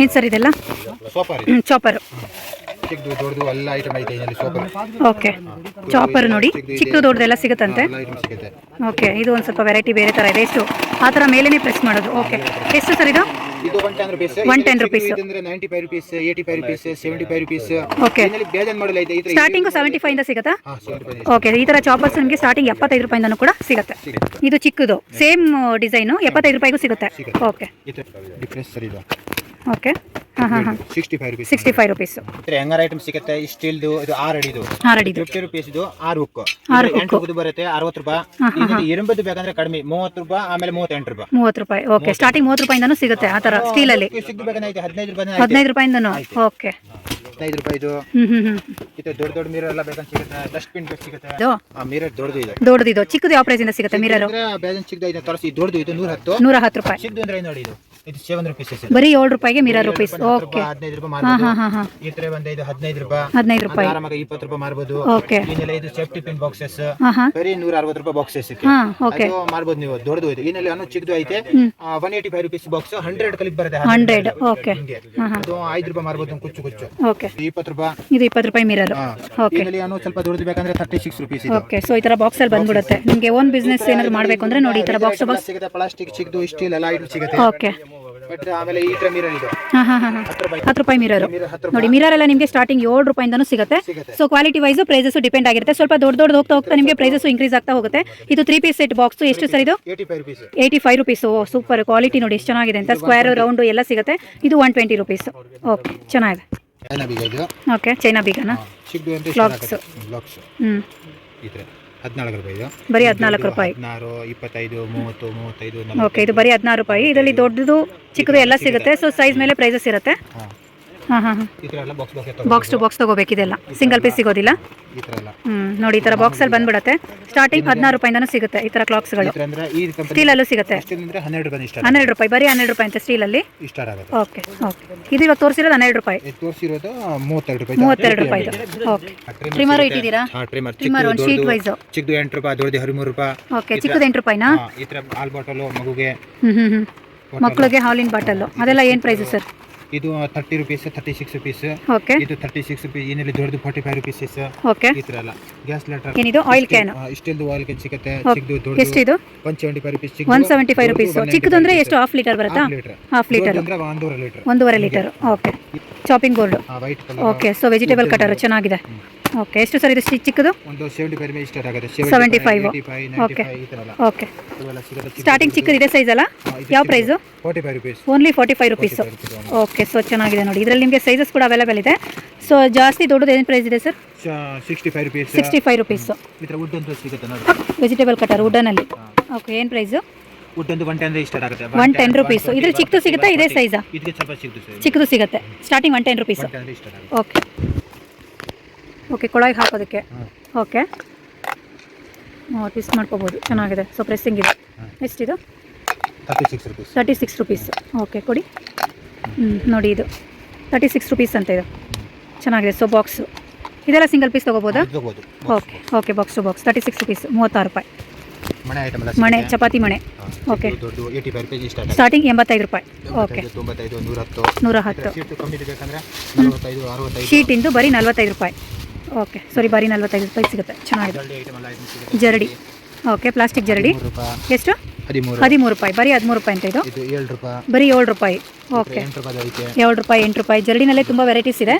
ಏನು ಸರ್ ಇದೆಲ್ಲ? ಚಾಪರ್ ಚಾಪರ್ ಚಿಕ್ಕದು ದೊಡ್ಡದು ಎಲ್ಲ ಐಟಮ್ ಐತೆ ಇದರಲ್ಲಿ ಸೋಫಾ ಓಕೆ ಚಾಪರ್ ನೋಡಿ. ಚಿಕ್ಕದು ದೊಡ್ಡದೆಲ್ಲ ಸಿಗುತ್ತಂತೆ? ಎಲ್ಲ ಐಟಮ್ ಸಿಗುತ್ತೆ. ಓಕೆ ಇದು ಒಂದು ಸ್ವಲ್ಪ ವೆರೈಟಿ ಬೇರೆ ಥರ ಇದೆ. ಎಷ್ಟು? ಆ ಥರ ಮೇಲೇ ಪ್ರೆಸ್ ಮಾಡೋದು. ಓಕೆ ಎಷ್ಟು ಸರ್ ಇದು? ಇದು ಒನ್ ಟೆನ್ ರುಪೀಸ್ 110 rupees. ಅಂದ್ರೆ ninety five rupees eighty five rupees seventy five rupees okay ಇದರಲ್ಲಿ ಬೇಜಾನ್ ಮಾಡಲ್ ಐತೆ ಇದ್ರೆ ಸ್ಟಾರ್ಟಿಂಗು ಸೆವೆಂಟಿ ಸಿಗುತ್ತಾ? ಓಕೆ ಈ ಥರ ಚಾಪರ್ಸ್ ನಿಮಗೆ ಸ್ಟಾರ್ಟಿಂಗ್ ಎಪ್ಪತ್ತೈದು ರೂಪಾಯಿಂದನೂ ಕೂಡ ಸಿಗುತ್ತೆ. ಇದು ಚಿಕ್ಕದು. ಸೇಮ್ ಡಿಸೈನು ಎಪ್ಪತ್ತೈದು ರೂಪಾಯಿಗೂ ಸಿಗುತ್ತೆ. ಓಕೆ ಇದು ಡಿಫ್ರೆನ್ಸ್ ಸರ್ ಇದು. Okay. Sixty five rupees sixty five rupees ಹೆಂಗಾರ ಐಟಮ್ ಸಿಗುತ್ತೆ? ಸ್ಟೀಲ್ದು ಇದು ಆರು ಅಡಿದು. ಹಾರಡಿದು ಫಿಫ್ಟಿ ರುಪೀಸ್ ಇದು ಆರು ಬುಕ್ ಆರು ಎಂಟು ಬರುತ್ತೆ ಅರವತ್ತು ರೂಪಾಯಿ. ಇರಂಬದ್ದು ಬೇಕಂದ್ರೆ ಕಡಿಮೆ ಮೂವತ್ತು ರೂಪಾಯಿ ಆಮೇಲೆ ಮೂವತ್ತೆಂಟು ರೂಪಾಯಿ. ಮೂವತ್ತು ರೂಪಾಯಿ. ಓಕೆ ಸ್ಟಾರ್ಟಿಂಗ್ ಮೂವತ್ತು ರೂಪಾಯಿಂದನೂ ಸಿಗುತ್ತೆ ಆ ಥರ ಸ್ಟೀಲಲ್ಲಿ ಹದಿನೈದು ರೂಪಾಯಿ ಹದಿನೈದು ರೂಪಾಯಿಂದನೂ? ಓಕೆ ಹದಿನೈದು ರೂಪಾಯಿದು ಇದು ಇದು ದೊಡ್ಡ ದೊಡ್ಡ ಮಿರರ್ ಎಲ್ಲ ಬೇಕಂತ ಸಿಗುತ್ತೆ ಡಸ್ಟ್ಬಿನ್ ಸಿಗುತ್ತೆ. ಇದು? ಆ ಮಿರರ್ ದೊಡ್ಡದು ಇದೆ. ಇದು. ಚಿಕ್ಕದು ಯಾವ ಪ್ರೈಸಿಂದ ಸಿಗುತ್ತೆ ಮಿರರು ಬೇಜನ್ ಚಿಕ್ಕದ ಇದೆ ತೋರಿಸಿ. ದೊಡ್ಡದು ಇದು ನೂರ ಹತ್ತು ನೂರ ಹತ್ತು ರೂಪಾಯಿ. ಚಿಕ್ಕದು ಅಂದ್ರೆ ನೋಡಿ ಇದು. ಇದು ಸೆವೆನ್ ರುಪೀಸ್ ಬರೀ ಏಳು ರೂಪಾಯಿಗೆ ಮಿರರ್ ರುಪೀಸ್ ಓಕೆ ಹದಿನೈದು ರೂಪಾಯಿ ಮಾರ್ಬಹುದು ಮಾರ್ಬೋದು ಈ ತರ ಬಂದ ಇದು ಹದಿನೈದು ರೂಪಾಯಿ. ಹದಿನೈದು ರೂಪಾಯಿ. ಆರಾಮಾಗಿ ಇಪ್ಪತ್ತು ರೂಪಾಯಿ ಮಾರ್ಬೋದು. ಓಕೆ ಇನ್ನೆಲ್ಲ ಇದು ಸೇಫ್ಟಿ ಪಿನ್ ಬಾಕ್ಸಸ್ ಬರೀ ನೂರ ಅರವತ್ತು ರೂಪಾಯಿ ಬಾಕ್ಸಸ್ ಓಕೆ ಮಾರ್ಬೋದು ನೀವು. ದೊಡ್ಡದು ಇದೆ. ಇನ್ನೆಲ್ಲ ಅನ್ನು ಚಿಕ್ಕದು ಐತೆ. One eighty five rupees box hundred clip ಬರುತ್ತೆ. ಹಂಡ್ರೆಡ್ ಓಕೆ ಅದು ಐದು ರೂಪಾಯಿ ಮಾರ್ಬೋದು ಕುಚ್ಚು ಕುಚ್ಚು. ಓಕೆ ಇಪ್ಪತ್ತು ರೂಪಾಯಿ. ಇದು ಇಪ್ಪತ್ತು ರೂಪಾಯಿ ಮಿರರ್ ಓಕೆ. ಸ್ವಲ್ಪ ದೊಡ್ಡದು ಬೇಕಂದ್ರೆ thirty six rupees okay so ಈ ತರ ಬಾಕ್ಸ್ ಅಲ್ಲಿ ಬಂದ್ಬಿಡುತ್ತೆ. ನಿಮಗೆ ಓನ್ ಬಿಸ್ನೆಸ್ ಏನಾದ್ರು ಮಾಡಬೇಕು ಅಂದ್ರೆ ನೋಡಿ ಈ ತರ ಬಾಕ್ಸ್ ಬಾಕ್ಸ್ ಸಿಗುತ್ತೆ? ಪ್ಲಾಸ್ಟಿಕ್ ಚಿಕ್ಕದು ಸ್ಟೀಲ್ ಎಲ್ಲ ಐಟಮ್ ಸಿಗುತ್ತೆ. ಓಕೆ. ಬಟ್ ಆಮೇಲೆ ಈ ತರ ಮಿರರ್ ಇದು. ಹಾಂ ಹಾಂ ಹಾಂ ಹಾಂ. ಹತ್ತು ರೂಪಾಯಿ. ಮಿರರು ನೋಡಿ ಮಿರರ್ ಎಲ್ಲ ನಿಮಗೆ ಸ್ಟಾರ್ಟಿಂಗ್ ಏಳು ರೂಪಾಯಿಂದನೂ ಸಿಗುತ್ತೆ. ಸಿಗುತ್ತೆ. So quality wise prices depend ಆಗಿರುತ್ತೆ. ಸ್ವಲ್ಪ ದೊಡ್ಡ ದೊಡ್ಡದು ಹೋಗ್ತಾ ಹೋಗ್ತಾ ನಿಮಗೆ ಪ್ರೈಸಸ್ ಇನ್ಕ್ರೀಸ್ ಆಗ್ತಾ ಹೋಗುತ್ತೆ. ಇದು ತ್ರೀ ಪೀಸ್ ಸೆಟ್ ಬಾಕ್ಸ್ ಎಷ್ಟು ಸರ್ ಇದು? Eighty five rupees oh super quality ನೋಡಿ ಎಷ್ಟು ಚೆನ್ನಾಗಿದೆ ಅಂತ. ಸ್ಕ್ವೇರ್ ರೌಂಡ್ ಎಲ್ಲ ಸಿಗುತ್ತೆ. ಇದು ಒನ್ ಟ್ವೆಂಟಿ ರುಪೀಸ್ ಓಕೆ ಚೆನ್ನಾಗಿದೆ. ಏನಾಗ ಇದು ಓಕೆ ಚೈನಾ ಬೀಗನಾ ಅಂತ. ಬ್ಲಾಕ್ಸ್ ಹ್ಞೂ ಈ ಥರ ಹದಿನಾಲ್ಕು ರೂಪಾಯಿ ಇದು ಬರೀ ಹದಿನಾಲ್ಕು ರೂಪಾಯಿ. ಹದಿನಾರು ಇಪ್ಪತ್ತೈದು ಮೂವತ್ತು ಮೂವತ್ತೈದು ಓಕೆ ಇದು ಬರೀ ಹದಿನಾರು ರೂಪಾಯಿ. ಇದರಲ್ಲಿ ದೊಡ್ಡದು ಚಿಕ್ಕದು ಎಲ್ಲ ಸಿಗುತ್ತೆ. ಸೊ ಸೈಜ್ ಮೇಲೆ ಪ್ರೈಸಸ್ ಇರುತ್ತೆ. ಹಾಂ. ಹಾಂ ಹಾಂ box box box to box ತಗೋಬೇಕಿದೆಲ್ಲ single piece ಸಿಗೋದಿಲ್ಲ? ಈ ಥರ ಎಲ್ಲ. ಹ್ಞೂ ನೋಡಿ ಈ ಥರ ಬಾಕ್ಸಲ್ಲಿ ಬಂದ್ಬಿಡುತ್ತೆ. ಸ್ಟಾರ್ಟಿಂಗ್ ಹದಿನಾರು ರೂಪಾಯಿಂದನೂ ಸಿಗುತ್ತೆ ಈ ಥರ ಕ್ಲಾಕ್ಸ್ಗಳು ಈ ಸ್ಟೀಲ್ ಅಂದ್ರೆ ಈ ಕಂಪನಿ ಸ್ಟೀಲಲ್ಲೂ ಸಿಗುತ್ತೆ. ಹನ್ನೆರಡು ರೂಪಾಯಿ ಇಷ್ಟ ಹನ್ನೆರಡು ರೂಪಾಯಿ ಬರೀ ಹನ್ನೆರಡು ರೂಪಾಯಿ ಅಂತ ಸ್ಟೀಲಲ್ಲಿ ಓಕೆ ಓಕೆ ಇದು ಇವಾಗ ತೋರಿಸಿರೋದು ಹನ್ನೆರಡು ರೂಪಾಯಿ. ಇದು ತೋರಿಸಿರೋದು ಮೂವತ್ತೆರಡು ರೂಪಾಯಿ ಓಕೆ ಟ್ರಿಮರು ಇಟ್ಟಿದ್ದೀರಾ? ಟ್ರಿಮರ್ ಒಂದು ಶೀಟ್ ವೈಸ್ ಚಿಕ್ಕದು ಎಂಟು ರೂಪಾಯಿ ದೊಡ್ಡದು ಹದಿಮೂರು ರೂಪಾಯಿ. ಓಕೆ ಚಿಕ್ಕದು ಎಂಟು ರೂಪಾಯಿನಾ? ಈ ಥರ ಹಾಲ್ ಬಾಟಲು ಮಗುಗೆ. ಹ್ಞೂ ಹ್ಞೂ ಹ್ಞೂ ಮಕ್ಕಳಿಗೆ ಹಾಲಿನ ಬಾಟಲ್ಲು ಅದೆಲ್ಲ ಏನು ಪ್ರೈಸು ಸರ್? ಇದು thirty rupees thirty six rupees okay ಇದು ತರ್ಟಿ ಸಿಕ್ಸ್ ರುಪೀಸ್ ಏನಿಲ್ಲ ದೊಡ್ಡದು ಫಾರ್ಟಿ ಫೈವ್ ರುಪೀಸಸ್ ಓಕೆ ಈ ಥರ ಎಲ್ಲ ಗ್ಯಾಸ್ ಲೆಟರ್ ಏನಿದು? ಆಯಿಲ್ ಕ್ಯಾನ್ ಇಷ್ಟೊಂದು ಆಯಿಲ್ ಕ್ಯಾನ್ ಸಿಗುತ್ತೆ. ಚಿಕ್ಕದು one seventy five rupees one seventy five rupees ಚಿಕ್ಕದು ಅಂದರೆ ಎಷ್ಟು? ಹಾಫ್ ಲೀಟರ್ ಬರುತ್ತಾ? ಹಾಫ್ ಲೀಟರ್ ಅಂದ್ರೆ ಒಂದೂವರೆ ಲೀಟರ್ ಒಂದೂವರೆ litre okay chopping board okay so vegetable cutter ಚೆನ್ನಾಗಿದೆ. ಓಕೆ ಎಷ್ಟು ಸರ್ ಇದು ಚಿಕ್ಕದು? ಒಂದು ಸೆವೆಂಟಿ ಫೈವ್ ರೂಪೀಸ್ ಸ್ಟಾರ್ಟ್ ಆಗುತ್ತೆ 75. ಏಯ್ಟಿ ಫೈವ್ ಎಲ್ಲ ಓಕೆ ಸ್ಟಾರ್ಟಿಂಗ್ ಚಿಕ್ಕದು ಇದೆ ಸೈಜ್ ಅಲ್ಲ? ಯಾವ price forty five rupees only forty five rupees okay so ಚೆನ್ನಾಗಿದೆ ನೋಡಿ. ಇದರಲ್ಲಿ ನಿಮಗೆ ಸೈಜಸ್ ಕೂಡ ಅವೈಲೇಬಲ್ ಇದೆ. ಸೊ ಜಾಸ್ತಿ ದೊಡ್ಡದು ಏನು ಪ್ರೈಸ್ ಇದೆ sir sixty five rupees sixty five rupees vegetable cutter ವುಡನಲ್ಲಿ okay ಏನು ಪ್ರೈಸು ಒನ್ ಟೆನ್ ಸ್ಟಾರ್ಟ್ ಆಗುತ್ತೆ. ಒನ್ ಟೆನ್ ರುಪೀಸು ಇದ್ರಲ್ಲಿ ಚಿಕ್ಕದು ಸಿಗುತ್ತಾ? ಇದೇ ಸೈಜಾ ಚಿಕ್ಕದು ಸಿಗುತ್ತೆ. Starting one ten rupees okay okay ಕೊಳಗೆ ಹಾಕೋದಕ್ಕೆ. ಓಕೆ ಟ್ವಿಸ್ಟ್ ಮಾಡ್ಕೋಬೋದು. ಚೆನ್ನಾಗಿದೆ. ಸೊ ಪ್ರೆಸ್ಸಿಂಗ್ ಇದೆ. ಎಷ್ಟಿದು? Thirty six rupees thirty six rupees okay ಕೊಡಿ. ನೋಡಿ ಇದು. ತರ್ಟಿ ಸಿಕ್ಸ್ ರುಪೀಸ್ ಅಂತ ಇದು. ಚೆನ್ನಾಗಿದೆ ಸೊ ಬಾಕ್ಸು ಇದೆಲ್ಲ single piece ತೊಗೋಬೋದಾ? Okay okay box to box thirty six rupees ಮೂವತ್ತಾರು ರೂಪಾಯಿ. ಮಣೆ ಚಪಾತಿ ಮಣೆ. ಓಕೆ. ಸ್ಟಾರ್ಟಿಂಗ್ ಎಂಬತ್ತೈದು ರೂಪಾಯಿ. ಓಕೆ ನೂರ ಹತ್ತು ಶೀಟಿಂದು ಬರೀ ನಲ್ವತ್ತೈದು ರೂಪಾಯಿ. ಓಕೆ ಸಾರಿ ಬರೀ ನಲ್ವತ್ತೈದು ರೂಪಾಯಿ ಸಿಗುತ್ತೆ. ಚೆನ್ನಾಗಿದೆ. ಜರಡಿ. ಓಕೆ ಪ್ಲಾಸ್ಟಿಕ್ ಜರಡಿ. ಎಷ್ಟು? ಹದಿಮೂರು. ರೂಪಾಯಿ. ಬರೀ ಹದಿಮೂರು ರೂಪಾಯಿ ಅಂತ ಇದು? ಬರೀ ಏಳು ರೂಪಾಯಿ. ಓಕೆ. ಏಳು ರೂಪಾಯಿ ಎಂಟು ರೂಪಾಯಿ. ಜರಡಿನಲ್ಲೇ ತುಂಬ ವೆರೈಟೀಸ್ ಇದೆ.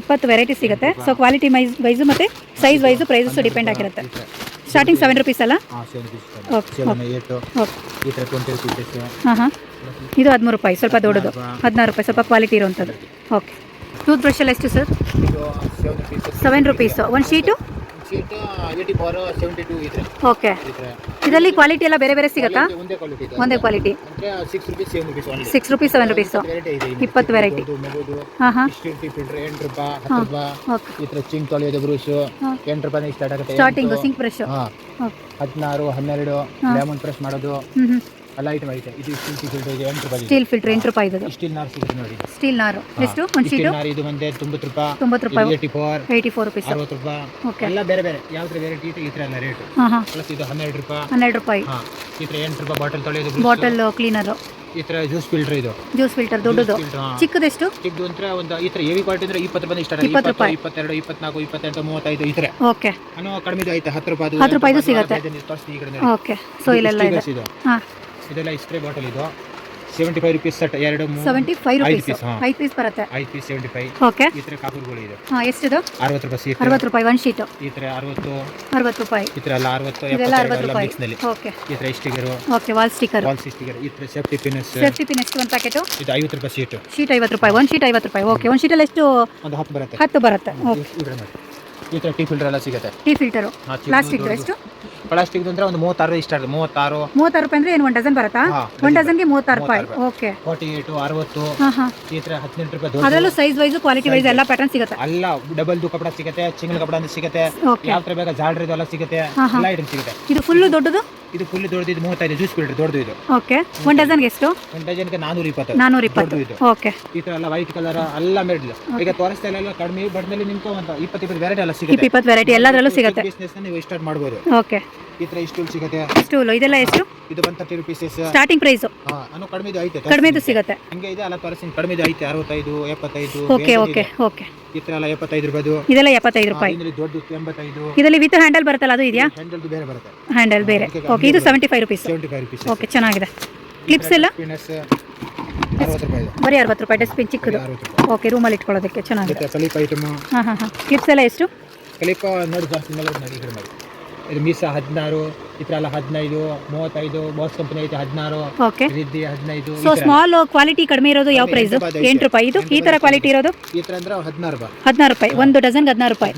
ಇಪ್ಪತ್ತು ವೆರೈಟಿ ಸಿಗುತ್ತೆ. ಸೊ ಕ್ವಾಲಿಟಿ ವೈಸ್ ಮತ್ತೆ ಮತ್ತು ಸೈಜ್ ವೈಸು ಪ್ರೈಸಸ್ಸು ಡಿಪೆಂಡ್ ಆಗಿರುತ್ತೆ. ಸ್ಟಾರ್ಟಿಂಗ್ ಸೆವೆನ್ ರುಪೀಸ್ ಅಲ್ಲ? ಹಾಂ ಹಾಂ ಹಾಂ ಇದು ಹದಿಮೂರು ರೂಪಾಯಿ. ಸ್ವಲ್ಪ ದೊಡ್ಡದು. ಹದಿನಾರು ರೂಪಾಯಿ. ಸ್ವಲ್ಪ ಕ್ವಾಲಿಟಿ ಇರುವಂಥದ್ದು. ಓಕೆ ಟೂತ್ ಬ್ರಷ್ ಎಲ್ಲ ಎಷ್ಟು ಸರ್ ಸೆವೆನ್ ರುಪೀಸು ಒಂದು sheet eighty seventy two okay ಇದರಲ್ಲಿ ಕ್ವಾಲಿಟಿ ಎಲ್ಲ ಬೇರೆ ಬೇರೆ ಸಿಗುತ್ತಾ? ಒಂದೇ ಕ್ವಾಲಿಟಿ ಇದೆ. ಒಂದೇ ಕ್ವಾಲಿಟಿ ಅಂದರೆ six rupees seven rupees six rupees seven rupees variety ಇದೆ ಇಪ್ಪತ್ತು ವೆರೈಟಿ ಮಗುದು ಹಾಂ ಹಾಂ. ಫಿಲ್ಟರ್ ಎಂಟು ರೂಪಾಯಿ ಹತ್ತು ರೂಪಾಯಿ. ಓಕೆ ಈ ಥರ ಚಿಂಕ್ ತೊಳೆಯೋದು. ಎಂಟು ರೂಪಾಯಿ ಸ್ಟಾರ್ಟ್ ಆಗುತ್ತೆ. ಸ್ಟಾರ್ಟಿಂಗು ಸಿಂಕ್ ಬ್ರಷ್ ಹಾಂ. ಹದಿನಾರು ಹನ್ನೆರಡು ಲೆಮನ್ ಪ್ರೆಸ್ ಮಾಡೋದು. ಹ್ಞೂ ವೈಟ್ ಇದು ಸ್ಟೀಲ್ ಫಿಲ್ಟರ್ ಇದೆ ಎಂಟು ರೂಪಾಯಿ ಸ್ಟೀಲ್ ಫಿಲ್ಟರ್ ಎಂಟು ರೂಪಾಯಿ ಇದು ಸ್ಟೀಲ್ ನಾರ್ ಸಿಗುತ್ತೆ ನೋಡಿ. ಸ್ಟೀಲ್ ನಾರ್. ಎಷ್ಟು ಒಂದು ಸ್ಟೀಲ್ ನಾರ್ ಇದು ಒಂದೇ ತೊಂಬತ್ತು ರೂಪಾಯಿ. ತೊಂಬತ್ತು ರೂಪಾಯಿ. ಏಯ್ಟಿ ಫೋರ್ ರೂಪಾಯಿ ಫೋರ್ ರುಪೀಸ್ ಅರವತ್ತು ರೂಪಾಯಿ. ಓಕೆ ಎಲ್ಲ ಬೇರೆ ಬೇರೆ. ಯಾವ ಥರ ವೆರೈಟಿ ಇದೆ ಈ ಥರ ಎಲ್ಲ ರೇಟ್ ಹಾ ಹಾಂ. ಪ್ಲಸ್ ಇದು ಹನ್ನೆರಡು ರೂಪಾಯಿ. ಹನ್ನೆರಡು ರೂಪಾಯಿ. ಹಾ. ಈ ಥರ ಎಂಟು ರೂಪಾಯಿ ಬಾಟಲ್ ತೊಳೆಯೋದು. ಬಾಟಲ್ ಕ್ಲೀನರ್ ಈ ಥರ ಜ್ಯೂಸ್ ಫಿಲ್ಟರ್ ಇದು. ಜ್ಯೂಸ್ ಫಿಲ್ಟರ್ ದೊಡ್ಡದು. ಚಿಕ್ಕದಷ್ಟು ಚಿಕ್ಕದು ಅಂದ್ರೆ ಒಂದು ಈ ಥರ ಹೆವಿ ಕ್ವಾಲಿಟಿ ಅಂದ್ರೆ ಇಪ್ಪತ್ತು ರೂಪಾಯಿ ಸ್ಟಾರ್ಟ್ ಇಪ್ಪತ್ತು ಇಪ್ಪತ್ತು ಇಪ್ಪತ್ತೆರಡು ಇಪ್ಪತ್ನಾಲ್ಕು ಇಪ್ಪತ್ತೆಂಟು ಮೂವತ್ತೈದು ಈ ಥರ. ಓಕೆ ಅನ್ನೋ ಕಡಿಮೆ ಐತೆ ಹತ್ತು ರೂಪಾಯಿ ಹತ್ತು ರೂಪಾಯಿ ಸಿಗುತ್ತೆ. ಓಕೆ ಸೊ ಇಲ್ಲೆಲ್ಲ ಇದೆ. ಇದು. ಹಾಂ. ಇದೆಲ್ಲ ಇಸ್ತ್ರಿ ಬಾಟಲ್ ಇದು. ಸೆವೆಂಟಿ ಫೈವ್ ರುಪೀಸ್ ಸೆಟ್ ಎರಡು ಸೆವೆಂಟಿ ಫೈವ್ ಐದು ರುಪೀಸ್ ಪೀಸ್ ಹಾಂ. ಐದು ಪೀಸ್ ಬರುತ್ತೆ. ಐದು ಪೀಸ್ ಸೆವೆಂಟಿ ಫೈವ್ ಓಕೆ ಈ ಥರ ಕಾಪುರ್ಗಳು ಇದೆ. ಹಾಂ ಇದು ಅರವತ್ತು ರೂಪಾಯಿ ಸೀಟ್ ಅರವತ್ತು ರೂಪಾಯಿ ಒಂದು ಶೀಟು ಈ ಥರ ಅರವತ್ತು ಅರವತ್ತು ರೂಪಾಯಿ. ಈ ಥರ ಎಲ್ಲ ಅರವತ್ತು ಇದೆಲ್ಲ ಅರವತ್ತು ರೂಪಾಯಿ. ಮಿಕ್ಸ್ನಲ್ಲಿ ಓಕೆ ಈ ಥರ sticker okay wall sticker wall sticker ಈ ಥರ ಸೇಫ್ಟಿ ಪಿನ್ಸ್ ಸೇಫ್ಟಿ ಪಿನ್ ಎಷ್ಟು ಒಂದು ಪ್ಯಾಕೆಟು ಇದು ಐವತ್ತು ರೂಪಾಯಿ ಸೀಟು ಶೀಟ್ ಐವತ್ತು ರೂಪಾಯಿ ಒಂದು ಶೀಟ್ ಐವತ್ತು ರೂಪಾಯಿ. ಓಕೆ ಒಂದು ಶೀಟಲ್ಲಿ ಎಷ್ಟು? ಒಂದು ಹತ್ತು ಬರುತ್ತೆ. ಹತ್ತು ಬರುತ್ತೆ. ಓಕೆ ಈ ತರ ಥರ ಟೀ ಫಿಲ್ಟರ್ ಎಲ್ಲ ಸಿಗುತ್ತೆ. Tea filter plastic. ಎಷ್ಟು? ಪ್ಲಾಸ್ಟಿಕ್ ಅಂದ್ರೆ ಒಂದು ಮೂವತ್ತಾರು ಇಷ್ಟ ಆಗುತ್ತೆ ಮೂವತ್ತಾರು. ಮೂವತ್ತಾರು ರೂಪಾಯಿ ಅಂದ್ರೆ ಏನು ಒಂದು ಡಜನ್ ಬರುತ್ತಾ? ಹಾ, ಡಜನ್ಗೆ ಮೂವತ್ತಾರು ರೂಪಾಯಿ. ಓಕೆ ಫಾರ್ಟಿ ಏಟು ಅರವತ್ತು. ಹಾಂ ಹಾಂ. ಈ ಹದಿನೆಂಟು ರೂಪಾಯಿ ದೊಡ್ಡ ಅದರಲ್ಲೂ ಸೈಜ್ ವೈಸ್ ಕ್ವಾಲಿಟಿ ವೈಸ್ ಎಲ್ಲ ಪ್ಯಾಟರ್ನ್ ಸಿಗುತ್ತೆ. ಅಲ್ಲ ಡಬಲ್ ದು ಕಪಡ ಸಿಗುತ್ತೆ ಸಿಂಗಲ್ ಕಪಡ ಅಂತ ಸಿಗುತ್ತೆ. ಓಕೆ ಯಾವ ತರ ಬೇಕಾ ಜಾಲ್ರಿದು ಎಲ್ಲ ಸಿಗುತ್ತೆ. ಎಲ್ಲ ಐಟಮ್ ಸಿಗುತ್ತೆ. ಇದು ಫುಲ್ ದೊಡ್ಡದು? ಇದು ಫುಲ್ ದೊಡ್ಡದು ಇದು ಮೂವತ್ತೈದು ಜ್ಯೂಸ್ ಫಿಲ್ಟರ್ ದೊಡ್ಡದು ಇದು. ಓಕೆ ಒಂದು ಡಜನ್ಗೆ ಎಷ್ಟು? ಒಂದು ಡಜನ್ಗೆ ನಾನೂರ ಇಪ್ಪತ್ತು. ನಾನ್ನೂರ ಇಪ್ಪತ್ತು. ದೊಡ್ಡದು ಇದು. ಓಕೆ ಈ ತರ ಎಲ್ಲ ವೈಟ್ ಕಲರ್ ಎಲ್ಲ ಮೆಡ್ಲ್ ಈಗ ತೋರಿಸ್ತಾ ಇಲ್ಲ ಕಡಿಮೆ ಬಡ್ನಲ್ಲಿ ನಿಮ್ಗೆ ಒಂದು ಇಪ್ಪತ್ತು ಇಪ್ಪತ್ತು ವೆರೈಟಿ ಎಲ್ಲ ಸಿಗುತ್ತೆ. ಸಿಗುತ್ತೆ ಇಪ್ಪತ್ತು ವೆರೈಟಿ ಎಲ್ಲದರಲ್ಲೂ ಸಿಗುತ್ತೆ. ಬಿಸ್ನೆಸ್ ನೀವು ಸ್ಟಾರ್ಟ್ ಮಾಡ್ಬೋದು. ಓಕೆ ಈ ಸ್ಟೂಲ್ ಸಿಗುತ್ತೆ. ಸ್ಟೂಲ್ ಇದೆಲ್ಲ ಎಷ್ಟು? ಇದು one thirty rupees starting price ಕಡಿಮೆ ಅನ್ನೋ ಕಡಿಮೆದು ಐತೆ ಕಡಿಮೆದು ಸಿಗುತ್ತೆ. ಹಂಗೆ ಇದೆ ಅಲ್ಲ ತೋರಿಸ್ತೀನಿ ಕಡಿಮೆದು ಐತೆ ಅರವತ್ತೈದು ಎಪ್ಪತ್ತೈದು ಓಕೆ ಓಕೆ ಓಕೆ ಈ ಎಲ್ಲ ಎಪ್ಪತ್ತೈದು ರೂಪಾಯಿದು ಇದೆಲ್ಲ ಎಪ್ಪತ್ತೈದು ರೂಪಾಯಿ. ಇದರಲ್ಲಿ ದೊಡ್ಡ ಎಂಬತ್ತೈದು. ಇದರಲ್ಲಿ ವಿತ್ ಹ್ಯಾಂಡಲ್ ಬರುತ್ತಲ್ಲ ಅದು ಇದೆಯಾ? ಹ್ಯಾಂಡಲ್ ಬೇರೆ ಬರುತ್ತೆ. ಹ್ಯಾಂಡಲ್ ಬೇರೆ. ಓಕೆ ಇದು seventy five rupees seventy five rupees okay ಚೆನ್ನಾಗಿದೆ. ಕ್ಲಿಪ್ಸ್ ಎಲ್ಲ? ಬರೀ ಅರವತ್ತು ರೂಪಾಯಿ ಡಸ್ಟ್ಬಿನ್ ಚಿಕ್ಕದು. ಓಕೆ ರೂಮಲ್ಲಿ ಇಟ್ಕೊಳ್ಳೋದಕ್ಕೆ ಚೆನ್ನಾಗಿದೆ. ಕ್ಲಿಪ್ಸ್ ಎಲ್ಲ ಎಷ್ಟು? ಕ್ಲಿಪ್ ನೋಡಿ ಜಾಸ್ತಿ ಮೇಲೆ ಮೀಸ ಹದಿನಾರು ಈ ಥರ ಎಲ್ಲ ಹದಿನೈದು ಮೂವತ್ತೈದು ಬಾಸ್ ಕಂಪನಿ ಐತೆ ಹದಿನಾರು ಓಕೆ ರಿದ್ದಿ ಹದಿನೈದು ಸೊ ಸ್ಮಾಲ್ ಕ್ವಾಲಿಟಿ ಕಡಿಮೆ ಇರೋದು ಯಾವ ಪ್ರೈಸ್ ಎಂಟು ರೂಪಾಯಿ ಇದು? ಈ ತರ ಕ್ವಾಲಿಟಿ ಇರೋದು? ಈ ಥರ ಅಂದ್ರೆ ಹದಿನಾರು ರೂಪಾಯಿ. ಹದಿನಾರು ರೂಪಾಯಿ. ಒಂದು ಡಜನ್ಗೆ ಹದಿನಾರು ರೂಪಾಯಿ.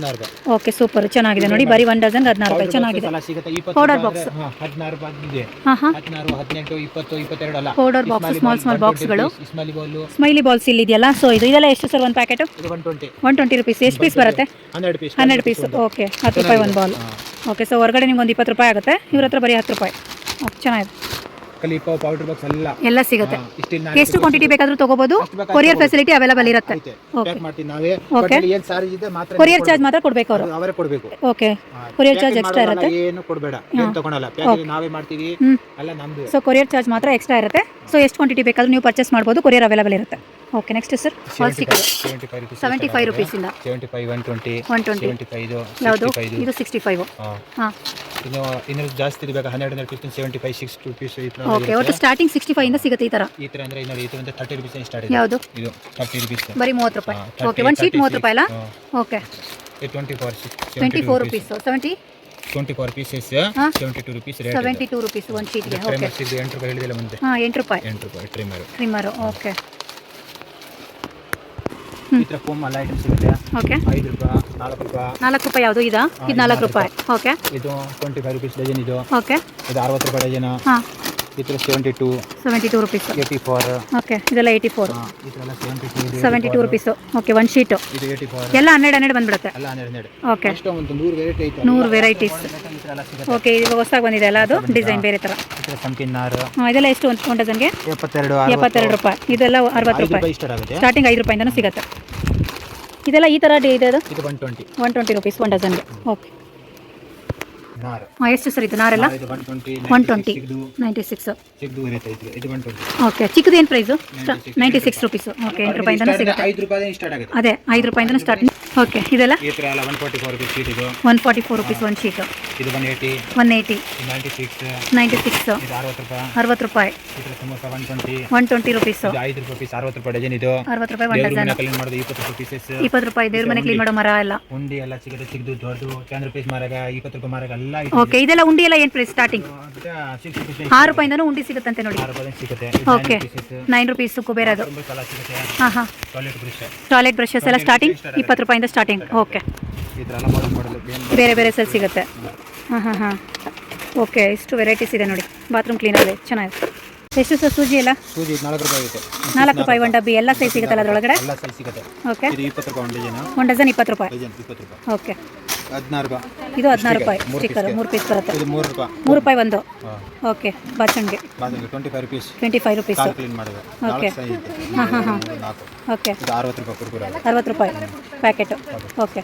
ಓಕೆ ಸೂಪರ್ ಚೆನ್ನಾಗಿದೆ ನೋಡಿ. ಬರೀ ಒಂದು ಡಜನ್ ಹದಿನಾರು ರೂಪಾಯಿ. ಚೆನ್ನಾಗಿದೆ. ಪೌಡರ್ ಬಾಕ್ಸ್ ಹದಿನಾರು ರೂಪಾಯಿ ಹದಿನೆಂಟು ಇಪ್ಪತ್ತು ಇಪ್ಪತ್ತೆರಡು ಅಲ್ಲ. ಪೌಡರ್ ಬಾಕ್ಸ್ ಸ್ಮಾಲ್ ಸ್ಮಾಲ್ ಬಾಕ್ಸ್ಗಳು ಸ್ಮೈಲಿ ಬೌಲು ಸ್ಮೈಲಿ ಬಾಲ್ಸ್ ಇಲ್ಲಿ ಇದೆಯಲ್ಲ? ಸೊ ಇದು ಇದೆಲ್ಲ ಎಷ್ಟು ಸರ್ ಒಂದು packet one twenty one twenty rupees ಎಷ್ಟು ಪೀಸ್ ಬರುತ್ತೆ? ಹನ್ನೆರಡು ಪೀಸ್ ಹನ್ನೆರಡು ಪೀಸ್ ಓಕೆ ಹತ್ತು ರೂಪಾಯಿ ಒಂದು ಬಾಲ್ ಓಕೆ ಸೊ ಹೊರಗಡೆ ನಿಮ್ಗೆ ಒಂದು ಇಪ್ಪತ್ತು ರೂಪಾಯಿ ಆಗುತ್ತೆ. ಇವ್ರ ಹತ್ರ ಬರೀ ಹತ್ತು ರೂಪಾಯಿ. ಓಕೆ, ಚೆನ್ನಾಗಿದೆ. ಕಲಿಪ ಪೌಡರ್ ಬಾಕ್ಸ್ ಎಲ್ಲ. ಎಲ್ಲ ಸಿಗುತ್ತೆ. ಎಷ್ಟು ಕ್ವಾಂಟಿಟಿ ಬೇಕಾದರೂ ತಗೋಬಹುದು ಕೊರಿಯರ್ ಫೆಸಿಲಿಟಿ ಅವೈಲೇಬಲ್ ಇರುತ್ತೆ. ಮಾಡ್ತೀವಿ ನಾವೇ. ಏನ್ ಇದೆ ಮಾತ್ರ ಕೊರಿಯರ್ ಚಾರ್ಜ್ ಮಾತ್ರ ಕೊಡಬೇಕು ಅವರು. ಅವರೇ ಕೊಡಬೇಕು. ಓಕೆ ಕೊರಿಯರ್ ಚಾರ್ಜ್ ಎಕ್ಸ್ಟ್ರಾ ಇರುತ್ತೆ. ಏನು ಕೊಡಬೇಡ. ಏನು ತಗೊಳಲ್ಲ. ಪ್ಯಾಕೇಜ್ ನಾವೇ ಮಾಡ್ತೀವಿ. ಎಲ್ಲ ನಮ್ದು. ಸೊ ಕೊರಿಯರ್ ಚಾರ್ಜ್ ಮಾತ್ರ ಎಕ್ಸ್ಟ್ರಾ ಇರುತ್ತೆ. ಸೊ ಎಷ್ಟು ಕ್ವಾಂಟಿಟಿ ಬೇಕಾದರೂ ನೀವು ಪರ್ಚೇಸ್ ಮಾಡಬಹುದು ಕೊರಿಯರ್ ಅವೈಲೇಬಲ್ ಇರುತ್ತೆ. Okay next sir wall sticker seventy five rupees ರುಪೀಸಿಂದ seventy five one twenty one twenty seventy five ಯಾವುದು? ಇದು ಸಿಕ್ಸ್ಟಿ ಫೈವ್ ಹಾಂ. ಹಾಂ. ಇನ್ನು ಇನ್ನೂ ಜಾಸ್ತಿ ಇರಬೇಕು ಹನ್ನೆರಡು ಹನ್ನೆರಡು fifteen seventy five six rupees ಈ ಥರ ಓಕೆ ಒಟ್ಟು ಸ್ಟಾರ್ಟಿಂಗ್ ಸಿಕ್ಸ್ಟಿ ಫೈವ್ ಇಂದ ಸಿಗುತ್ತೆ ಈ ತರ. ಈ ತರ ಅಂದ್ರೆ ನೋಡಿ ಇದು ಒಂದು ತರ್ಟಿ ರುಪೀಸ್ ಸ್ಟಾರ್ಟ್ ಇದೆ? ಯಾವುದು? ಇದು ತರ್ಟಿ ರುಪೀಸ್ ಬರೀ ಮೂವತ್ತು ರೂಪಾಯಿ. ಓಕೆ ಒಂದು ಶೀಟ್ 36, ಮೂವತ್ತು ರೂಪಾಯಿ ಅಲ್ಲ? Okay twenty four twenty four rupees seventy twenty four pieces. Seventy two rupees seventy two rupees ಒಂದು ಶೀಟ್ಗೆ ಓಕೆ ಎಂಟು ರೂಪಾಯಿ ಹೇಳಿದಿಲ್ಲ ಮುಂದೆ. ಹಾಂ ಎಂಟು ರೂಪಾಯಿ. ಎಂಟು ರೂಪಾಯಿ ಟ್ರಿಮರು ಟ್ರಿಮರು ಓಕೆ ಈ ಥರ ಫೋಮ್ ಎಲ್ಲ ಐಟಮ್ ಸಿಗುತ್ತೆ. ಓಕೆ ಐದು ರೂಪಾಯಿ ನಾಲ್ಕು ರೂಪಾಯಿ. ನಾಲ್ಕು ರೂಪಾಯಿ ಯಾವುದು ಇದಾ? ಇದು ನಾಲ್ಕು ರೂಪಾಯಿ. ಓಕೆ ಇದು ಟ್ವೆಂಟಿ ಫೈವ್ ರುಪೀಸ್ ಡಜನ್ ಇದು. ಓಕೆ ಇದು ಅರವತ್ತು ರೂಪಾಯಿ ಡಜನ್ ಹಾಂ. ಈ ಥರ seventy two seventy two rupees eighty four okay ಇದೆಲ್ಲ ಏಯ್ಟಿ ಫೋರ್ ಈ ಥರ ಎಲ್ಲ seventy two seventy two rupees okay ಒಂದು ಶೀಟು ಇದು ಏಯ್ಟಿ ಫೋರ್ ಎಲ್ಲ ಹನ್ನೆರಡು ಹನ್ನೆರಡು ಬಂದ್ಬಿಡುತ್ತೆ. ಎಲ್ಲ ಹನ್ನೆರಡು ಹನ್ನೆರಡು. ಓಕೆ ಅಷ್ಟೇ ಒಂದು ನೂರು ವೆರೈಟಿ ಐತೆ. 100 ವೆರೈಟೀಸ್ ಓಕೆ ಇದು ಹೊಸದಾಗಿ ಬಂದಿದೆ ಅಲ್ಲ ಅದು? ಡಿಸೈನ್ ಬೇರೆ ಥರ ಈ ಥರ ಸಂಪಿನ್ ನಾರು. ಹಾಂ ಇದೆಲ್ಲ ಎಷ್ಟು ಒಂದು ಒಂದು ಡಜನ್ಗೆ ಎಪ್ಪತ್ತೆರಡು ಎಪ್ಪತ್ತೆರಡು ರೂಪಾಯಿ. ಇದೆಲ್ಲ ಅರವತ್ತು ಐದು ರೂಪಾಯಿ. ರೂಪಾಯಿ ಆಗುತ್ತೆ. ಸ್ಟಾರ್ಟಿಂಗ್ ಐದು ರೂಪಾಯಿಂದನೂ ಸಿಗುತ್ತೆ. ಇದೆಲ್ಲ ಈ ಥರ ಡಿ- ಇದೆ ಅದು? ಇದು one twenty one twenty rupees one ಡಜನ್ಗೆ okay ನಾರು ಎಷ್ಟು ಸರ್ ಇದು? ನಾರೆಲ್ಲ? ಇದು ಒನ್ ಟ್ವೆಂಟಿ ಒನ್ ಟ್ವೆಂಟಿ ಸಿಗ್ದು ನೈಂಟಿ ಸಿಕ್ಸ್ ಸಿಗ್ದು ಇರುತ್ತೆ ಇದು? ಇದು ಒನ್ ಟ್ವೆಂಟಿ ಓಕೆ ಚಿಕ್ಕದು ಏನು price ninety six rupees okay ಎಂಟು ರೂಪಾಯಿಂದನೂ ಸಿಗುತ್ತೆ. ಐದು ರೂಪಾಯಿ ಸ್ಟಾರ್ಟ್ ಆಗುತ್ತೆ. ಅದೇ ಐದು ರೂಪಾಯಿಂದನೂ ಸ್ಟಾರ್ಟ್ ಓಕೆ ಇದೆಲ್ಲ? ಈ ಥರ ಎಲ್ಲ one forty four rupees sheet ಇದು. ಒನ್ ಫಾರ್ಟಿ ಫೋರ್ ರುಪೀಸ್ ಒಂದು ಶೀಟು ಇದು one eighty one eighty ninety six ninety six ಇದು ಅರವತ್ತು ರೂಪಾಯಿ. ಅರವತ್ತು ರೂಪಾಯಿ. ಈ ಥರ samosa one twenty one twenty rupees ಐದು ರೂಪಾಯಿ ಪೀಸ್ ಅರವತ್ತು ರೂಪಾಯಿ ಡಜನ್ ಇದು. ಅರವತ್ತು ರೂಪಾಯಿ ದೇವ್ರ ಡಜನ್ ಕ್ಲೀನ್ ಮಾಡೋದು ಇಪ್ಪತ್ತು ರೂಪಾಯಿ ಪೀಸಸ್ ಇಪ್ಪತ್ತು ರೂಪಾಯಿ ದೇವ್ರ ಮನೆ ಕ್ಲೀನ್ ಮಾಡೋ ಮರ ಎಲ್ಲ. ಉಂಡಿ ಎಲ್ಲ ಸಿಗುತ್ತೆ ಸಿಗ್ದು ದೊಡ್ಡದು ಮಾರಾಗ ಇಪ್ಪತ್ತು ರೂಪಾಯಿ ಮಾರಾಗ ಎಲ್ಲ ಓಕೆ ಇದೆಲ್ಲ ಉಂಡಿ ಎಲ್ಲ ಏನು ಪ್ರೈಸ್ ಸ್ಟಾರ್ಟಿಂಗ್ ಆರು ರೂಪಾಯಿಂದನೂ ಉಂಡಿ ಸಿಗುತ್ತಂತೆ ನೋಡಿ. ಓಕೆ ನೈನ್ ರುಪೀಸು ಕುಬೇರದು ಹಾಂ ಹಾಂ. ಟಾಯ್ಲೆಟ್ ಬ್ರಷ್ ಟಾಯ್ಲೆಟ್ ಬ್ರಷಸ್ ಎಲ್ಲ ಸ್ಟಾರ್ಟಿಂಗ್ ಇಪ್ಪತ್ತು ರೂಪಾಯಿಂದ ಸ್ಟಾರ್ಟಿಂಗ್ ಓಕೆ ಬೇರೆ ಬೇರೆ ಸೆಲ್ ಸಿಗುತ್ತೆ. ಹಾಂ ಹಾಂ ಹಾಂ. ಓಕೆ ಇಷ್ಟು ವೆರೈಟೀಸ್ ಇದೆ ನೋಡಿ. ಬಾತ್ರೂಮ್ ಕ್ಲೀನರ್ ಚೆನ್ನಾಗಿದೆ ಎಷ್ಟು ಸರ್ ಸೂಜಿ ಎಲ್ಲ? ಸೂಜಿ ನಾಲ್ಕು ರೂಪಾಯಿ ಆಗುತ್ತೆ. ನಾಲ್ಕು ರೂಪಾಯಿ ಒಂದು ಡಬ್ಬಿ ಎಲ್ಲ ಸೈಜ್ ಸಿಗುತ್ತಲ್ಲ ಅದರೊಳಗಡೆ? ಎಲ್ಲ ಸೈಜ್ ಸಿಗುತ್ತೆ. ಓಕೆ ಇದು ಇಪ್ಪತ್ತು ರೂಪಾಯಿ ಒಂದು ಡಜನ್ ಒಂದು ಡಜನ್ ಇಪ್ಪತ್ತು ರೂಪಾಯಿ. ಡಜನ್ ಇಪ್ಪತ್ತು ರೂಪಾಯಿ. ಓಕೆ ಹದಿನಾರು ರೂಪಾಯಿ. ಇದು ಹದಿನಾರು ರೂಪಾಯಿ. ಸ್ಟಿಕ್ಕರ್ ಮೂರು ಪೀಸ್ ಬರುತ್ತೆ. ಇದು ಮೂರು ರೂಪಾಯಿ. ಮೂರು ರೂಪಾಯಿ ಒಂದು. ಓಕೆ ಬಾಚಣಿಗೆ twenty five rupees twenty five rupees ಕಾಲು ಕ್ಲೀನ್ ಮಾಡಿದೆ ಓಕೆ. ಸೈಜ್ ಇದೆ. ಮೂರು, ಓಕೆ. ಇದು ಅರವತ್ತು ರೂಪಾಯಿ ಕುರ್ಕುರೆ ಅರವತ್ತು ರೂಪಾಯಿ. ಪ್ಯಾಕೆಟು. ಓಕೆ.